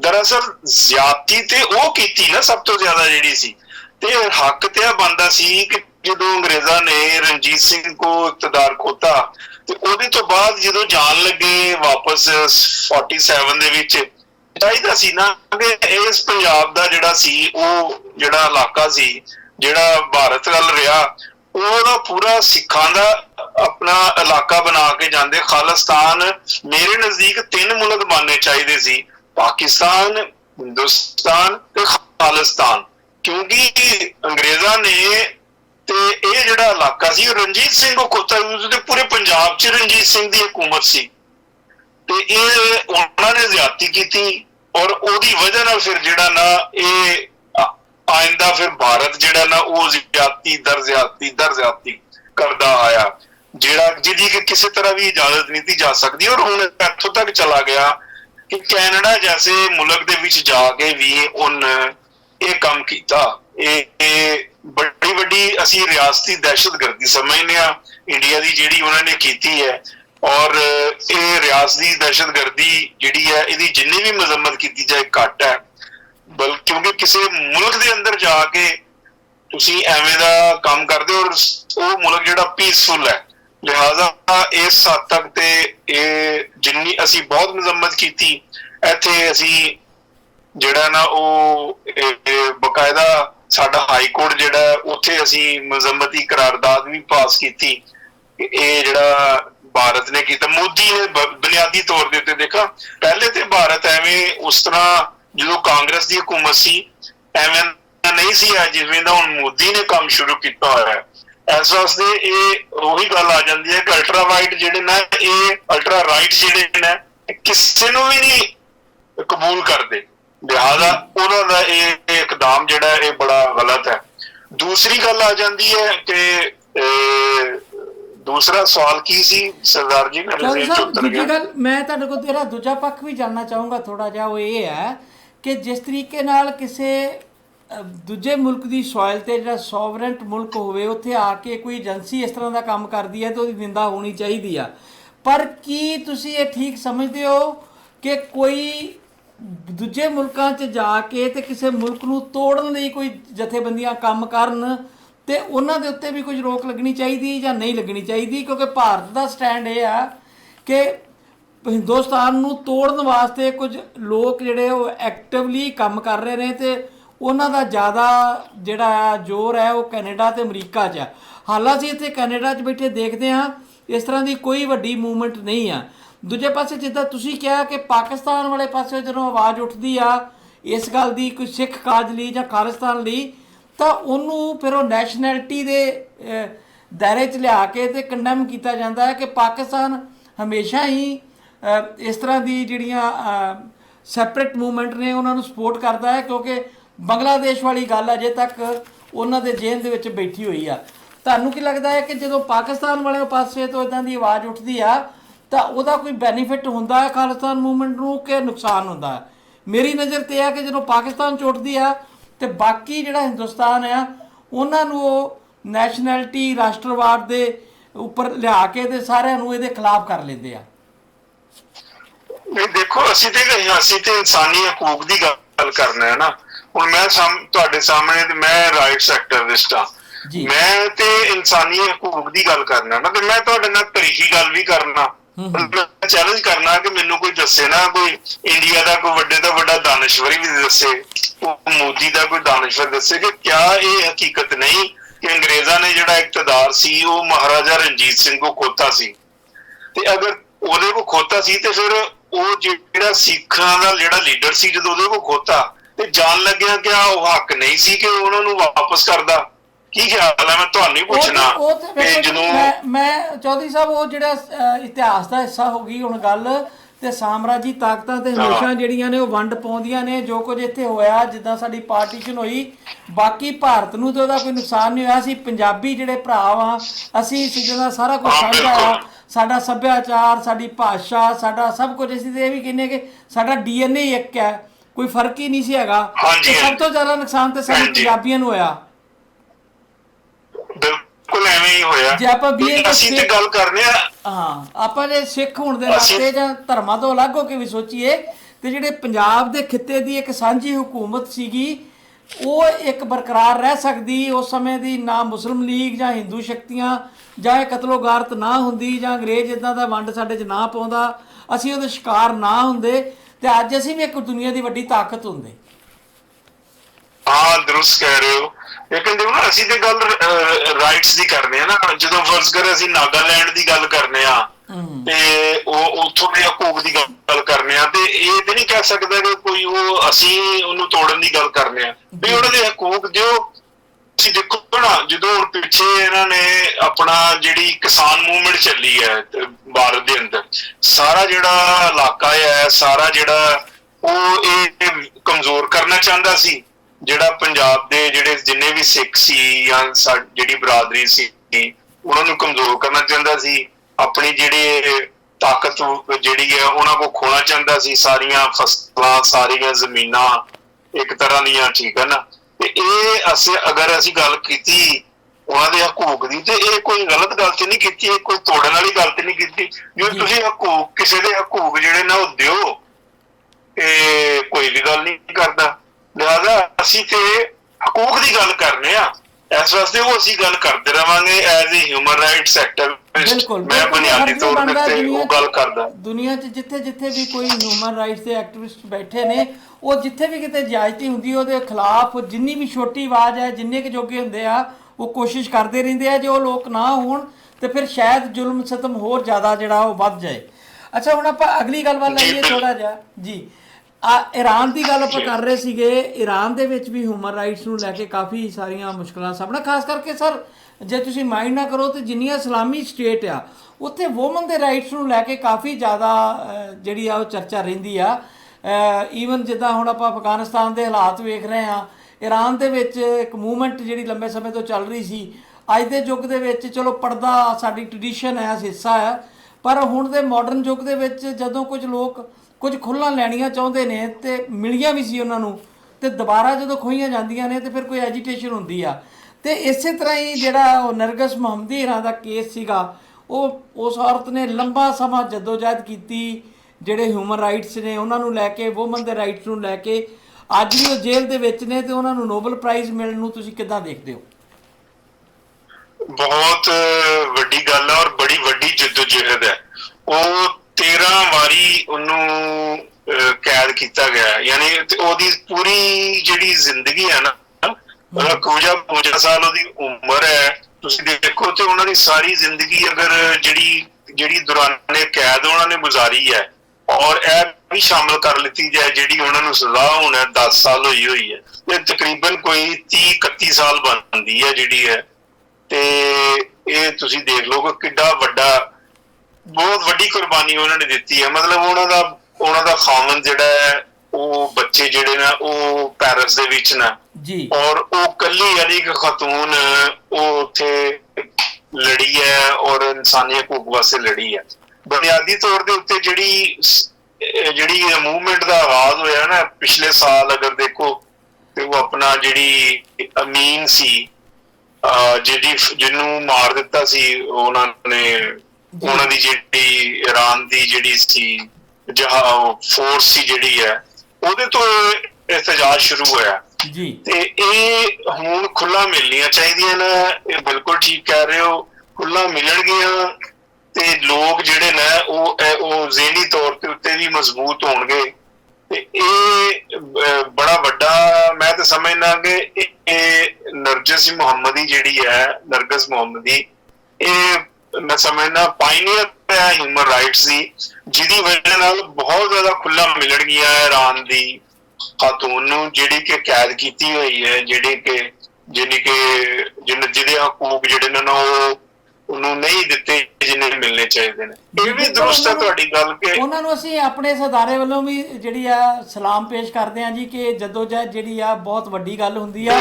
ਦਰਅਸਲ ਜ਼ਿਆਤੀ ਤੇ ਉਹ ਕੀਤੀ ਨਾ ਸਭ ਤੋਂ ਜ਼ਿਆਦਾ ਜਿਹੜੀ ਸੀ, ਤੇ ਹੱਕ ਤੇ ਇਹ ਬੰਦਾ ਸੀ ਕਿ ਜਦੋਂ ਅੰਗਰੇਜ਼ਾਂ ਨੇ ਰਣਜੀਤ ਸਿੰਘ ਕੋ ਇਕਤਦਾਰ ਖੋਤਾ ਤੇ ਉਹਦੇ ਤੋਂ ਬਾਅਦ ਜਦੋਂ ਜਾਣ ਲੱਗੇ ਵਾਪਸ 47 ਦੇ ਵਿੱਚ ਚਾਹੀਦਾ ਸੀ ਨਾ ਕਿ ਇਸ ਪੰਜਾਬ ਦਾ ਜਿਹੜਾ ਸੀ, ਉਹ ਜਿਹੜਾ ਇਲਾਕਾ ਸੀ, ਜਿਹੜਾ ਭਾਰਤ ਵੱਲ ਰਿਹਾ, ਉਹਦਾ ਪੂਰਾ ਸਿੱਖਾਂ ਦਾ ਆਪਣਾ ਇਲਾਕਾ ਬਣਾ ਕੇ ਜਾਂਦੇ। ਖਾਲਿਸਤਾਨ ਮੇਰੇ ਨਜ਼ਦੀਕ ਤਿੰਨ ਮੁਲਕ ਬਣਨੇ ਚਾਹੀਦੇ ਸੀ, ਪਾਕਿਸਤਾਨ, ਹਿੰਦੁਸਤਾਨ ਤੇ ਖਾਲਿਸਤਾਨ। ਕਿਉਂਕਿ ਅੰਗਰੇਜ਼ਾਂ ਨੇ ਤੇ ਇਹ ਜਿਹੜਾ ਇਲਾਕਾ ਸੀ ਰਣਜੀਤ ਸਿੰਘ ਕੋ ਖੋਤਾ ਪੂਰੇ ਪੰਜਾਬ 'ਚ ਰਣਜੀਤ ਸਿੰਘ ਦੀ ਹਕੂਮਤ ਸੀ। ਤੇ ਇਹ ਉਹਨਾਂ ਨੇ ਜ਼ਿਆਦਤੀ ਕੀਤੀ। ਔਰ ਉਹਦੀ ਵਜ੍ਹਾ ਨਾਲ ਫਿਰ ਜਿਹੜਾ ਨਾ ਇਹ ਆਇੰਦਾ ਫਿਰ ਭਾਰਤ ਜਿਹੜਾ ਨਾ ਉਹ ਜ਼ਿਆਦਤੀ ਦਰ ਜ਼ਿਆਦਤੀ ਦਰ ਜ਼ਿਆਦਤੀ ਕਰਦਾ ਆਇਆ, ਜਿਹੜਾ ਜਿਹਦੀ ਕਿ ਕਿਸੇ ਤਰ੍ਹਾਂ ਵੀ ਇਜਾਜ਼ਤ ਨਹੀਂ ਤੀ ਜਾ ਸਕਦੀ। ਔਰ ਹੁਣ ਇੱਥੋਂ ਤੱਕ ਚਲਾ ਗਿਆ ਕਿ ਕੈਨੇਡਾ ਜੈਸੇ ਮੁਲਕ ਦੇ ਵਿੱਚ ਜਾ ਕੇ ਵੀ ਉਹਨ ਇਹ ਕੰਮ ਕੀਤਾ। ਇਹ ਇਹ ਬੜੀ ਵੱਡੀ ਅਸੀਂ ਰਿਆਸਤੀ ਦਹਿਸ਼ਤਗਰਦੀ ਸਮਝਦੇ ਆ ਇੰਡੀਆ ਦੀ ਜਿਹੜੀ ਉਹਨਾਂ ਨੇ ਕੀਤੀ ਹੈ ਔਰ ਇਹ ਰਿਆਸਤੀ ਦਹਿਸ਼ਤਗਰਦੀ ਜਿਹੜੀ ਹੈ, ਇਹਦੀ ਜਿੰਨੀ ਵੀ ਮਜ਼ਮਤ ਕੀਤੀ ਜਾਏ ਘੱਟ ਹੈ। ਬਲ, ਕਿਉਂਕਿ ਕਿਸੇ ਮੁਲਕ ਦੇ ਅੰਦਰ ਜਾ ਕੇ ਤੁਸੀਂ ਐਵੇਂ ਦਾ ਕੰਮ ਕਰਦੇ ਹੋ ਔਰ ਉਹ ਮੁਲਕ ਜਿਹੜਾ ਪੀਸਫੁਲ ਹੈ। ਲਿਹਾਜ਼ਾ ਇਸ ਹੱਦ ਤੱਕ ਤੇ ਇਹ ਜਿੰਨੀ ਅਸੀਂ ਬਹੁਤ ਮਜ਼ਮਤ ਕੀਤੀ, ਇੱਥੇ ਅਸੀਂ ਜਿਹੜਾ ਨਾ ਉਹ ਇਹ- ਬਕਾਇਦਾ ਸਾਡਾ ਹਾਈ ਕੋਰਟ ਜਿਹੜਾ, ਉੱਥੇ ਅਸੀਂ ਮਜ਼ਮਤੀ ਕਰਾਰਦਾਦ ਵੀ ਪਾਸ ਕੀਤੀ। ਕਿ ਇਹ ਜਿਹੜਾ ਭਾਰਤ ਨੇ ਕੀਤਾ। ਮੋਦੀ ਨੇ ਬੁਨਿਆਦੀ ਤੌਰ ਦੇ ਉੱਤੇ ਦੇਖਾ। ਪਹਿਲੇ ਤੇ ਭਾਰਤ ਐਵੇਂ ਉਸ ਤਰ੍ਹਾਂ ਜਦੋਂ ਕਾਂਗਰਸ ਦੀ ਹਕੂਮਤ ਸੀ ਐਵੇਂ ਨਹੀਂ ਸੀ ਆ ਜਿਵੇਂ ਦਾ ਹੁਣ ਮੋਦੀ ਨੇ ਕੰਮ ਸ਼ੁਰੂ ਕੀਤਾ ਹੋਇਆ ਹੈ। ਇਸ ਵਾਸਤੇ ਇਹ ਉਹੀ ਗੱਲ ਆ ਜਾਂਦੀ ਹੈ ਕਿ ਅਲਟਰਾ ਵਾਈਟ ਜਿਹੜੇ ਨੇ ਇਹ ਅਲਟਰਾ ਰਾਈਟ ਜਿਹੜੇ ਨੇ ਕਿਸੇ ਨੂੰ ਵੀ ਨਹੀਂ ਕਬੂਲ ਕਰਦੇ। ਲਿਹਾਜ਼ਾ ਉਹਨਾਂ ਦਾ ਇਹ ਇਹ ਇਕਦਾਮ ਜਿਹੜਾ ਇਹ ਬੜਾ ਗਲਤ ਹੈ। ਦੂਸਰੀ ਗੱਲ ਆ ਜਾਂਦੀ ਹੈ ਕਿ ਅਹ, ਦੂਸਰਾ ਸਵਾਲ ਕੀ ਸੀ ਸਰਦਾਰ ਜੀ? ਮੇਰੇ ਚੌਧਰੀ ਜ਼ੇਨ ਚੋਂ ਸਾਹਿਬ ਉਤਰ ਦੂਜੀ ਗਿਆ। ਗੱਲ ਮੈਂ ਤੁਹਾਡੇ ਕੋਲ ਤੇਰਾ ਦੂਜਾ ਪੱਖ ਵੀ ਜਾਨਣਾ ਚਾਹੂੰਗਾ ਥੋੜਾ ਜਿਹਾ ਉਹ ਇਹ ਹੈ ਕਿ ਜਿਸ ਤਰੀਕੇ ਨਾਲ ਕਿਸੇ ਦੂਜੇ ਮੁਲਕ ਦੀ ਸੋਇਲ ਤੇ ਜਿਹੜਾ ਸੋਵਰੈਂਟ ਮੁਲਕ ਹੋਵੇ ਉੱਥੇ ਆ ਕੇ ਕੋਈ ਏਜੰਸੀ ਇਸ ਤਰ੍ਹਾਂ ਦਾ ਕੰਮ ਕਰਦੀ ਹੈ ਤੇ ਉਹਦੀ ਨਿੰਦਾ ਹੋਣੀ ਚਾਹੀਦੀ ਆ। ਪਰ ਕੀ ਤੁਸੀਂ ਇਹ ਠੀਕ ਸਮਝਦੇ ਹੋ ਕਿ ਕੋਈ ਦੂਜੇ ਮੁਲਕਾਂ 'ਚ ਜਾ ਕੇ ਤੇ ਕਿਸੇ ਮੁਲਕ ਨੂੰ ਤੋੜਨ ਲਈ ਕੋਈ ਜਥੇਬੰਦੀਆਂ ਕੰਮ ਕਰਨ ਤੇ ਉਹਨਾਂ ਦੇ ਉੱਤੇ ਵੀ ਕੁਝ ਰੋਕ ਲੱਗਣੀ ਚਾਹੀਦੀ ਜਾਂ ਨਹੀਂ ਲੱਗਣੀ ਚਾਹੀਦੀ, ਕਿਉਂਕਿ ਭਾਰਤ ਦਾ ਸਟੈਂਡ ਇਹ ਆ ਕਿ ਹਿੰਦੁਸਤਾਨ ਨੂੰ ਤੋੜਨ ਵਾਸਤੇ ਕੁਝ ਲੋਕ ਜਿਹੜੇ ਉਹ ਐਕਟਿਵਲੀ ਕੰਮ ਕਰ ਰਹੇ ਨੇ ਤੇ ਉਹਨਾਂ ਦਾ ਜ਼ਿਆਦਾ ਜਿਹੜਾ ਆ ਜ਼ੋਰ ਹੈ ਉਹ ਕੈਨੇਡਾ ਤੇ ਅਮਰੀਕਾ 'ਚ ਆ। ਹਾਲਾਂਕਿ ਇੱਥੇ ਕੈਨੇਡਾ 'ਚ ਬੈਠੇ ਦੇਖਦੇ ਆ ਇਸ ਤਰ੍ਹਾਂ ਦੀ ਕੋਈ ਵੱਡੀ ਮੂਵਮੈਂਟ ਨਹੀਂ ਆ। ਦੂਜੇ ਪਾਸੇ ਜਿੱਦਾਂ ਤੁਸੀਂ ਕਿਹਾ ਕਿ ਪਾਕਿਸਤਾਨ ਵਾਲੇ ਪਾਸੇ ਜਦੋਂ ਆਵਾਜ਼ ਉੱਠਦੀ ਆ, ਇਸ ਗੱਲ ਦੀ ਕੋਈ ਸਿੱਖ ਕਾਜ ਲਈ ਜਾਂ ਖਾਲਿਸਤਾਨ ਲਈ ਤਾਂ ਉਹਨੂੰ ਫਿਰ ਉਹ ਨੈਸ਼ਨੈਲਿਟੀ ਦੇ ਦਾਇਰੇ 'ਚ ਲਿਆ ਕੇ ਤੇ ਕੰਡਮ ਕੀਤਾ ਜਾਂਦਾ ਹੈ ਕਿ ਪਾਕਿਸਤਾਨ ਹਮੇਸ਼ਾ ਹੀ ਇਸ ਤਰ੍ਹਾਂ ਦੀ ਜਿਹੜੀਆਂ ਸੈਪਰੇਟ ਮੂਵਮੈਂਟ ਨੇ ਉਹਨਾਂ ਨੂੰ ਸਪੋਰਟ ਕਰਦਾ ਹੈ ਕਿਉਂਕਿ ਬੰਗਲਾਦੇਸ਼ ਵਾਲੀ ਗੱਲ ਅਜੇ ਤੱਕ ਉਹਨਾਂ ਦੇ ਜੇਲ੍ਹ ਦੇ ਵਿੱਚ ਬੈਠੀ ਹੋਈ ਆ। ਤੁਹਾਨੂੰ ਕੀ ਲੱਗਦਾ ਹੈ ਕਿ ਜਦੋਂ ਪਾਕਿਸਤਾਨ ਵਾਲੇ ਪਾਸੇ ਤੋਂ ਇਦਾਂ ਦੀ ਆਵਾਜ਼ ਉੱਠਦੀ ਆ, ਤਾਂ ਉਹਦਾ ਕੋਈ ਬੈਨੀਫਿਟ ਹੁੰਦਾ ਹੈ ਖਾਲਿਸਤਾਨ ਮੂਵਮੈਂਟ ਨੂੰ ਕਿ ਨੁਕਸਾਨ ਹੁੰਦਾ ਹੈ? ਮੇਰੀ ਨਜ਼ਰ ਤੇ ਆ ਕਿ ਜਦੋਂ ਪਾਕਿਸਤਾਨ ਚ ਉੱਠਦੀ ਆ ਤੇ ਬਾਕੀ ਜਿਹੜਾ ਹਿੰਦੁਸਤਾਨ ਆ ਉਹਨਾਂ ਨੂੰ ਉਹ ਨੈਸ਼ਨੈਲਿਟੀ ਰਾਸ਼ਟਰਵਾਦ ਦੇ ਉੱਪਰ ਲਿਆ ਕੇ ਤੇ ਸਾਰਿਆਂ ਨੂੰ ਇਹਦੇ ਖਿਲਾਫ ਕਰ ਲੈਂਦੇ ਆ। ਨਹੀਂ ਦੇਖੋ ਅਸੀਂ ਤੇ ਅਸੀਂ ਤੇ ਇਨਸਾਨੀ ਹਕੂਕ ਦੀ ਗੱਲ ਕਰਨਾ ਹੈ ਨਾ। ਹੁਣ ਮੈਂ ਤੁਹਾਡੇ ਸਾਹਮਣੇ ਤੇ ਮੈਂ ਰਾਈਟਸ ਐਕਟਿਵਿਸਟ ਆ। ਮੈਂ ਤੇ ਇਨਸਾਨੀ ਹਕੂਕ ਦੀ ਗੱਲ ਕਰਨਾ ਨਾ ਤੇ ਮੈਂ ਤੁਹਾਡੇ ਨਾਲ ਤਰੀਖੀ ਗੱਲ ਵੀ ਕਰਨਾ। ਮੈਂ ਚੈਲੰਜ ਕਰਨਾ ਕਿ ਮੈਨੂੰ ਕੋਈ ਦੱਸੇ ਨਾ, ਕੋਈ ਇੰਡੀਆ ਦਾ ਕੋਈ ਵੱਡੇ ਤੋਂ ਵੱਡਾ ਦਾਨਸ਼ਵਰੀ ਵੀ ਦੱਸੇ ਮੋਦੀ ਦਾ ਕੋਈ ਦਾਨਸ਼ਵਰ ਦੱਸੇ ਕਿ ਕਿਆ ਇਹ ਹਕੀਕਤ ਨਹੀਂ ਕਿ ਅੰਗਰੇਜ਼ਾਂ ਨੇ ਜਿਹੜਾ ਇਕਤਦਾਰ ਸੀ, ਉਹ ਮਹਾਰਾਜਾ ਰਣਜੀਤ ਸਿੰਘ ਕੋ ਖੋਤਾ ਸੀ। ਤੇ ਅਗਰ ਉਹਦੇ ਕੋ ਖੋਤਾ ਸੀ ਤੇ ਫਿਰ ਉਹ ਜਿਹੜਾ ਸਿੱਖਾਂ ਦਾ ਜਿਹੜਾ ਲੀਡਰ ਸੀ ਜਦੋਂ ਉਹਦੇ ਕੋ ਖੋਤਾ, ਤੇ ਜਾਣ ਲੱਗਿਆ ਕਿ ਉਹ ਹੱਕ ਨਹੀਂ ਸੀ ਕਿ ਉਹਨਾਂ ਨੂੰ ਵਾਪਸ ਕਰਦਾ। ਕੀ ਖਿਆਲ ਹੈ? ਮੈਂ ਤੁਹਾਨੂੰ ਹੀ ਪੁੱਛਣਾ। ਉਹ ਤੇ ਕਿ ਜਦੋਂ ਮੈਂ ਮੈਂ ਚੌਧਰੀ ਸਾਹਿਬ ਉਹ ਜਿਹੜਾ ਇਤਿਹਾਸ ਦਾ ਹਿੱਸਾ ਹੋ ਗਈ ਹੁਣ ਗੱਲ ਤੇ ਸਾਮਰਾਜੀ ਤਾਕਤਾਂ ਤੇ ਹਮੇਸ਼ਾ ਜਿਹੜੀਆਂ ਨੇ ਉਹ ਵੰਡ ਪਾਉਂਦੀਆਂ ਨੇ ਜੋ ਕੁਝ ਇੱਥੇ ਹੋਇਆ ਜਿੱਦਾਂ ਸਾਡੀ ਪਾਰਟੀਸ਼ਨ ਹੋਈ। ਬਾਕੀ ਭਾਰਤ ਨੂੰ ਤੇ ਉਹਦਾ ਕੋਈ ਨੁਕਸਾਨ ਨਹੀਂ ਹੋਇਆ। ਸੀ ਪੰਜਾਬੀ ਜਿਹੜੇ ਭਰਾ ਵਾਂ ਅਸੀਂ ਇਸ ਚੀਜ਼ਾਂ ਦਾ ਸਾਰਾ ਕੁਝ ਹਾਂ, ਸਾਂਝਾ ਆ ਬਿਲਕੁਲ। ਸਾਡਾ ਸੱਭਿਆਚਾਰ ਸਾਡੀ ਭਾਸ਼ਾ ਸਾਡਾ ਸਭ ਕੁਝ ਅਸੀਂ ਤੇ ਇਹ ਵੀ ਕਹਿੰਦੇ ਕਿ ਸਾਡਾ ਡੀਐਨਏ ਇੱਕ ਹੈ। ਕੋਈ ਫ਼ਰਕ ਹੀ ਨਹੀਂ ਸੀ ਹੈਗਾ। ਹਾਂਜੀ, ਤੇ ਸਭ ਤੋਂ ਜ਼ਿਆਦਾ ਨੁਕਸਾਨ ਤੇ ਸਾਡੇ ਹਾਂਜੀ। ਪੰਜਾਬੀਆਂ ਨੂੰ ਹੋਇਆ। ਬਿਲਕੁਲ ਐਵੇਂ ਹੀ ਹੋਇਆ। ਜੇ ਆਪਾਂ BA ਕਿਉਂਕਿ ਅਸੀਂ ਤੇ ਸਿੱਖ- ਗੱਲ ਕਰਨੇ ਆ। ਹਾਂ ਆਪਾਂ ਜੇ ਸਿੱਖ ਹੋਣ ਦੇ ਅਸੀਂ- ਨਾਤੇ ਜਾਂ ਧਰਮਾਂ ਤੋਂ ਅਲੱਗ ਹੋ ਕੇ ਵੀ ਸੋਚੀਏ ਤੇ ਜਿਹੜੇ ਪੰਜਾਬ ਦੇ ਖਿੱਤੇ ਦੀ ਇੱਕ ਸਾਂਝੀ ਹਕੂਮਤ ਸੀਗੀ ਉਹ ਇੱਕ ਬਰਕਰਾਰ ਰਹਿ ਸਕਦੀ ਉਸ ਸਮੇਂ ਦੀ ਨਾ ਮੁਸਲਿਮ ਲੀਗ ਜਾਂ ਹਿੰਦੂ ਸ਼ਕਤੀਆਂ ਜਾਂ ਇਹ ਕਤਲੋਗਾਰਤ ਨਾ ਹੁੰਦੀ ਜਾਂ ਅੰਗਰੇਜ਼ ਇਦਾਂ ਦਾ ਵੰਡ ਸਾਡੇ 'ਚ ਨਾ ਪਾਉਂਦਾ ਅਸੀਂ ਉਹਦੇ ਸ਼ਿਕਾਰ ਨਾ ਹੁੰਦੇ ਤੇ ਅੱਜ ਅਸੀਂ ਵੀ ਇੱਕ ਦੁਨੀਆ ਦੀ ਵੱਡੀ ਤਾਕਤ ਹੁੰਦੇ। ਹਾਂ ਦਰੁਸਤ ਕਹਿ ਰਹੇ ਹੋ। ਲੇਕਿਨ ਦੇਖੋ ਨਾ ਅਸੀਂ ਤੇ ਗੱਲ ਰਾਈਟਸ ਦੀ ਕਰਨੇ ਆ ਨਾ। ਜਦੋਂ ਫਰਜ਼ ਕਰੇ ਅਸੀਂ ਨਾਗਾਲੈਂਡ ਦੀ ਗੱਲ ਕਰਨੇ ਆ। ਹੂੰ। ਤੇ ਉਹ ਉੱਥੋਂ ਦੇ ਹਕੂਕ ਦੀ ਗੱਲ ਕਰਨੇ ਆ। ਤੇ ਇਹ ਤੇ ਨਹੀਂ ਕਹਿ ਸਕਦਾ ਕਿ ਕੋਈ ਉਹ ਅਸੀਂ ਉਹਨੂੰ ਤੋੜਨ ਦੀ ਗੱਲ ਕਰਨੇ ਆ। ਵੀ ਉਹਨਾਂ ਦੇ ਹਕੂਕ ਦਿਓ। ਤੁਸੀਂ ਦੇਖੋ ਨਾ ਜਦੋਂ ਪਿੱਛੇ ਇਹਨਾਂ ਨੇ ਆਪਣਾ ਜਿਹੜੀ ਕਿਸਾਨ ਮੂਵਮੈਂਟ ਚੱਲੀ ਹੈ ਭਾਰਤ ਦੇ ਅੰਦਰ ਸਾਰਾ ਜਿਹੜਾ ਇਲਾਕਾ ਹੈ ਸਾਰਾ ਜਿਹੜਾ ਉਹ ਇਹ ਕਮਜ਼ੋਰ ਕਰਨਾ ਚਾਹੁੰਦਾ ਸੀ। ਜਿਹੜਾ ਪੰਜਾਬ ਦੇ ਜਿਹੜੇ ਜਿੰਨੇ ਵੀ ਸਿੱਖ ਸੀ ਜਾਂ ਜਿਹੜੀ ਬਰਾਦਰੀ ਸੀ ਉਹਨਾਂ ਨੂੰ ਕਮਜ਼ੋਰ ਕਰਨਾ ਚਾਹੁੰਦਾ ਸੀ ਆਪਣੀ ਜਿਹੜੀ ਤਾਕਤ ਜਿਹੜੀ ਹੈ ਉਹਨਾਂ ਕੋ ਖੋਣਾ ਚਾਹੁੰਦਾ ਸੀ ਸਾਰੀਆਂ ਫਸਲਾਂ ਸਾਰੀਆਂ ਜ਼ਮੀਨਾਂ ਇੱਕ ਤਰ੍ਹਾਂ ਦੀਆਂ ਠੀਕ ਹੈ ਨਾ? ਤੇ ਇਹ ਅਸੀਂ ਅਗਰ ਅਸੀਂ ਗੱਲ ਕੀਤੀ ਉਹਨਾਂ ਦੇ ਹਕੂਕ ਦੀ ਤੇ ਇਹ ਕੋਈ ਗਲਤ ਗੱਲ ਤੇ ਨਹੀਂ ਕੀਤੀ ਇਹ ਕੋਈ ਤੋੜਨ ਵਾਲੀ ਗੱਲ ਤੇ ਨਹੀਂ ਕੀਤੀ। ਜੇ ਜੀ। ਤੁਸੀਂ ਹਕੂਕ ਕਿਸੇ ਦੇ ਹਕੂਕ ਜਿਹੜੇ ਨਾ ਉਹ ਦਿਓ ਤੇ ਕੋਈ ਵੀ ਗੱਲ ਨਹੀਂ ਕਰਦਾ। ਲਿਹਾਜ਼ਾ ਅਸੀਂ ਤੇ ਹਕੂਕ ਦੀ ਗੱਲ ਕਰਨੇ ਆ ਇਸ ਵਾਸਤੇ ਉਹ ਅਸੀਂ ਗੱਲ ਕਰਦੇ ਰਵਾਂਗੇ as a human rights activist ਬਿਲਕੁਲ ਮੈਂ ਬੁਨਿਆਦੀ ਤੌਰ ਤੇ ਉਹ ਗੱਲ ਕਰਦਾ। ਦੁਨੀਆ 'ਚ ਜਿੱਥੇ ਜਿੱਥੇ ਵੀ ਕੋਈ ਹਿਊਮਨ ਰਾਈਟਸ ਦੇ ਐਕਟਿਵਿਸਟ ਬੈਠੇ ਨੇ ਉਹ ਜਿੱਥੇ ਵੀ ਕਿਤੇ ਜਾਇਜ਼ਤੀ ਹੁੰਦੀ ਉਹਦੇ ਖਿਲਾਫ ਜਿੰਨੀ ਵੀ ਛੋਟੀ ਆਵਾਜ਼ ਹੈ ਜਿੰਨੇ ਕੁ ਜੋਗੇ ਹੁੰਦੇ ਆ ਉਹ ਕੋਸ਼ਿਸ਼ ਕਰਦੇ ਰਹਿੰਦੇ ਆ ਜੇ ਉਹ ਲੋਕ ਨਾ ਹੋਣ ਤੇ ਫਿਰ ਸ਼ਾਇਦ ਜ਼ੁਲਮ ਸਤਮ ਹੋਰ ਜ਼ਿਆਦਾ ਜਿਹੜਾ ਉਹ ਵੱਧ ਜਾਏ। ਅੱਛਾ ਹੁਣ ਆਪਾਂ ਅਗਲੀ ਗੱਲ ਵੱਲ ਆਈਏ। ਥੋੜਾ ਜਿਹਾ। ਜੀ। ਆ ਈਰਾਨ ਦੀ ਗੱਲ ਆਪਾਂ ਕਰ ਰਹੇ ਸੀਗੇ ਈਰਾਨ ਦੇ ਵਿੱਚ ਵੀ ਹਿਊਮਨ ਰਾਈਟਸ ਨੂੰ ਲੈ ਕੇ ਕਾਫੀ ਸਾਰੀਆਂ ਮੁਸ਼ਕਲਾਂ ਸਾਹਮਣਾ ਖਾਸ ਕਰਕੇ ਸਰ ਜੇ ਤੁਸੀਂ ਮਾਈਂਡ ਨਾ ਕਰੋ ਤੇ ਜਿੰਨੀਆਂ ਇਸਲਾਮੀ ਸਟੇਟ ਆ ਉੱਥੇ ਔਮਨ ਦੇ ਰਾਈਟਸ ਨੂੰ ਲੈ ਕੇ ਕਾਫੀ ਜ਼ਿਆਦਾ ਜਿਹੜੀ ਆ ਉਹ ਚਰਚਾ ਰਹਿੰਦੀ ਆ। ਈਵਨ ਜਿੱਦਾਂ ਹੁਣ ਆਪਾਂ ਅਫਗਾਨਿਸਤਾਨ ਦੇ ਹਾਲਾਤ ਵੇਖ ਰਹੇ ਆ ਈਰਾਨ ਦੇ ਵਿੱਚ ਇੱਕ ਮੂਵਮੈਂਟ ਜਿਹੜੀ ਲੰਬੇ ਸਮੇਂ ਤੋਂ ਚੱਲ ਰਹੀ ਸੀ ਅੱਜ ਦੇ ਯੁੱਗ ਦੇ ਵਿੱਚ ਚਲੋ ਪਰਦਾ ਸਾਡੀ ਟ੍ਰੈਡੀਸ਼ਨ ਹੈ ਹਿੱਸਾ ਹੈ ਪਰ ਹੁਣ ਦੇ ਮਾਡਰਨ ਯੁੱਗ ਦੇ ਵਿੱਚ ਜਦੋਂ ਕੁਝ ਲੋਕ ਕੁਝ ਖੁੱਲਾਂ ਲੈਣੀਆਂ ਚਾਹੁੰਦੇ ਨੇ ਤੇ ਮਿਲੀਆਂ ਵੀ ਸੀ ਉਹਨਾਂ ਨੂੰ ਤੇ ਦੁਬਾਰਾ ਜਦੋਂ ਖੋਈਆਂ ਜਾਂਦੀਆਂ ਨੇ ਤੇ ਫਿਰ ਕੋਈ ਐਜੀਟੇਸ਼ਨ ਹੁੰਦੀ ਆ। ਤੇ ਇਸੇ ਤਰ੍ਹਾਂ ਹੀ ਜਿਹੜਾ ਉਹ ਨਰਗਸ ਮੁਹੰਮਦੀ ਹਰਾਂ ਦਾ ਕੇਸ ਸੀਗਾ, ਉਹ ਉਸ ਔਰਤ ਨੇ ਲੰਬਾ ਸਮਾਂ ਜਦੋਜਹਿਦ ਕੀਤੀ, ਜਿਹੜੇ ਹਿਊਮਨ ਰਾਈਟਸ ਨੇ ਉਹਨਾਂ ਨੂੰ ਲੈ ਕੇ ਔਮਨ ਦੇ ਰਾਈਟਸ ਨੂੰ ਲੈ ਕੇ। ਅੱਜ ਵੀ ਉਹ ਜੇਲ੍ਹ ਦੇ ਵਿੱਚ ਨੇ ਤੇ ਉਹਨਾਂ ਨੂੰ ਨੋਬਲ ਪ੍ਰਾਈਜ਼ ਮਿਲਣ ਨੂੰ ਤੁਸੀਂ ਕਿੱਦਾਂ ਦੇਖਦੇ ਹੋ? ਬਹੁਤ ਵੱਡੀ ਗੱਲ ਹੈ ਔਰ ਬੜੀ ਵੱਡੀ ਜਿੱਦੋਜਹਿਦ ਹੈ। ਉਹ 13 ਵਾਰੀ ਉਹਨੂੰ ਕੈਦ ਕੀਤਾ ਗਿਆ। ਯਾਨੀ ਉਹਦੀ ਪੂਰੀ ਜਿਹੜੀ ਜ਼ਿੰਦਗੀ ਹੈ ਨਾ ਉਹਦਾ ਕੁਝਾ ਕੁਝਾ ਸਾਲ ਉਹਦੀ ਉਮਰ ਹੈ। ਤੁਸੀਂ ਦੇਖੋ ਤੇ ਉਹਨਾਂ ਦੀ ਸਾਰੀ ਜ਼ਿੰਦਗੀ ਅਗਰ ਜਿਹੜੀ ਜਿਹੜੀ ਦੌਰਾਨੇ ਕੈਦ ਉਹਨਾਂ ਨੇ ਗੁਜ਼ਾਰੀ ਹੈ ਔਰ ਇਹ ਵੀ ਸ਼ਾਮਲ ਕਰ ਲਿੱਤੀ ਜਾਏ ਜਿਹੜੀ ਉਹਨਾਂ ਨੂੰ ਸਜ਼ਾ ਹੁਣ ਹੈ 10 ਸਾਲ ਹੋਈ ਹੋਈ ਹੈ। ਤੇ ਤਕਰੀਬਨ ਕੋਈ 30 31 ਸਾਲ ਬਣਦੀ ਹੈ ਜਿਹੜੀ ਹੈ। ਤੇ ਇਹ ਤੁਸੀਂ ਦੇਖ ਲਓ ਕਿ ਕਿੱਡਾ ਵੱਡਾ ਬਹੁਤ ਵੱਡੀ ਕੁਰਬਾਨੀ ਉਹਨਾਂ ਨੇ ਦਿੱਤੀ ਹੈ। ਮਤਲਬ ਉਹਨਾਂ ਦਾ ਉਹਨਾਂ ਦਾ ਖਾਮਨ ਜਿਹੜਾ ਹੈ ਉਹ ਬੱਚੇ ਜਿਹੜੇ ਨਾ ਉਹ ਪੈਰਿਸ ਦੇ ਵਿੱਚ ਨਾ। ਜੀ। ਔਰ ਉਹ ਕੱਲੀ ਯਾਨੀ ਇੱਕ ਖਤੂਨ ਉਹ ਉੱਥੇ ਲੜੀ ਹੈ ਔਰ ਇਨਸਾਨੀ ਹਕੂਕ ਵਾਸਤੇ ਲੜੀ ਹੈ। ਬੁਨਿਆਦੀ ਤੌਰ ਦੇ ਉੱਤੇ ਜਿਹੜੀ ਜਿਹੜੀ ਮੂਵਮੈਂਟ ਦਾ ਆਗਾਜ਼ ਹੋਇਆ ਨਾ ਪਿਛਲੇ ਸਾਲ ਅਗਰ ਦੇਖੋ ਤੇ ਉਹ ਆਪਣਾ ਜਿਹੜੀ ਅਮੀਨ ਸੀ ਜਿਹੜੀ ਜਿਹਨੂੰ ਮਾਰ ਦਿੱਤਾ ਸੀ ਉਹਨਾਂ ਨੇ ਉਹਨਾਂ ਦੀ ਜਿਹੜੀ ਇਰਾਨ ਦੀ ਜਿਹੜੀ ਸੀ ਜਹਾ ਫੋਰਸ ਸੀ ਜਿਹੜੀ ਹੈ ਉਹਦੇ ਤੋਂ ਇhtਜਾਜ ਸ਼ੁਰੂ ਹੋਇਆ। ਜੀ। ਤੇ ਇਹ ਹੁਣ ਖੁੱਲਾ ਮਿਲਣੀਆਂ ਚਾਹੀਦੀਆਂ ਨੇ ਇਹ ਬਿਲਕੁਲ ਠੀਕ ਕਹਿ ਰਹੇ ਹੋ ਖੁੱਲਾ ਮਿਲਣਗੀਆਂ ਤੇ ਲੋਕ ਜਿਹੜੇ ਨੇ ਉਹ ਉਹ ਜ਼ਿਹਨੀ ਤੌਰ ਤੇ ਉੱਤੇ ਵੀ ਮਜ਼ਬੂਤ ਹੋਣਗੇ। ਤੇ ਇਹ ਬੜਾ ਵੱਡਾ ਮੈਂ ਤਾਂ ਸਮਝਦਾ ਕਿ ਇਹ- ਇਹ ਨਰਜਸ ਮੁਹੰਮਦੀ ਜਿਹੜੀ ਹੈ ਨਰਗਸ ਮੁਹੰਮਦੀ ਇਹ ਮੈਂ ਸਮਝਦਾ ਪਾਇਨੀਅਰ ਹੈ ਹਿਊਮਨ ਰਾਈਟਸ ਦੀ, ਜਿਹਦੀ ਵਜ੍ਹਾ ਨਾਲ ਬਹੁਤ ਜ਼ਿਆਦਾ ਖੁੱਲਾ ਮਿਲਣਗੀਆਂ ਇਰਾਨ ਦੀ ਖਾਤੂਨ ਨੂੰ, ਜਿਹੜੀ ਕਿ ਕੈਦ ਕੀਤੀ ਹੋਈ ਹੈ, ਜਿਹੜੀ ਕਿ ਜਿਹਨੇ ਕਿ ਜਿਹਨੇ ਜਿਹਦੇ ਹਕੂਕ ਜਿਹੜੇ ਨੇ ਨਾ ਉਹ ਉਹਨੂੰ ਨਹੀਂ ਦਿੱਤੇ ਜਿੰਨੇ ਮਿਲਣੇ ਚਾਹੀਦੇ ਨੇ। ਇਹ ਵੀ ਦਰੁਸਤ ਹੈ ਤੁਹਾਡੀ ਗੱਲ ਕਿ ਉਹਨਾਂ ਨੂੰ ਅਸੀਂ ਆਪਣੇ ਸਦਾਰੇ ਵੱਲੋਂ ਵੀ ਜਿਹੜੀ ਆ ਸਲਾਮ ਪੇਸ਼ ਕਰਦੇ ਹਾਂ ਜੀ ਕਿ ਜਦੋਜਹਿਦ ਜਿਹੜੀ ਆ ਬਹੁਤ ਵੱਡੀ ਗੱਲ ਹੁੰਦੀ ਆ।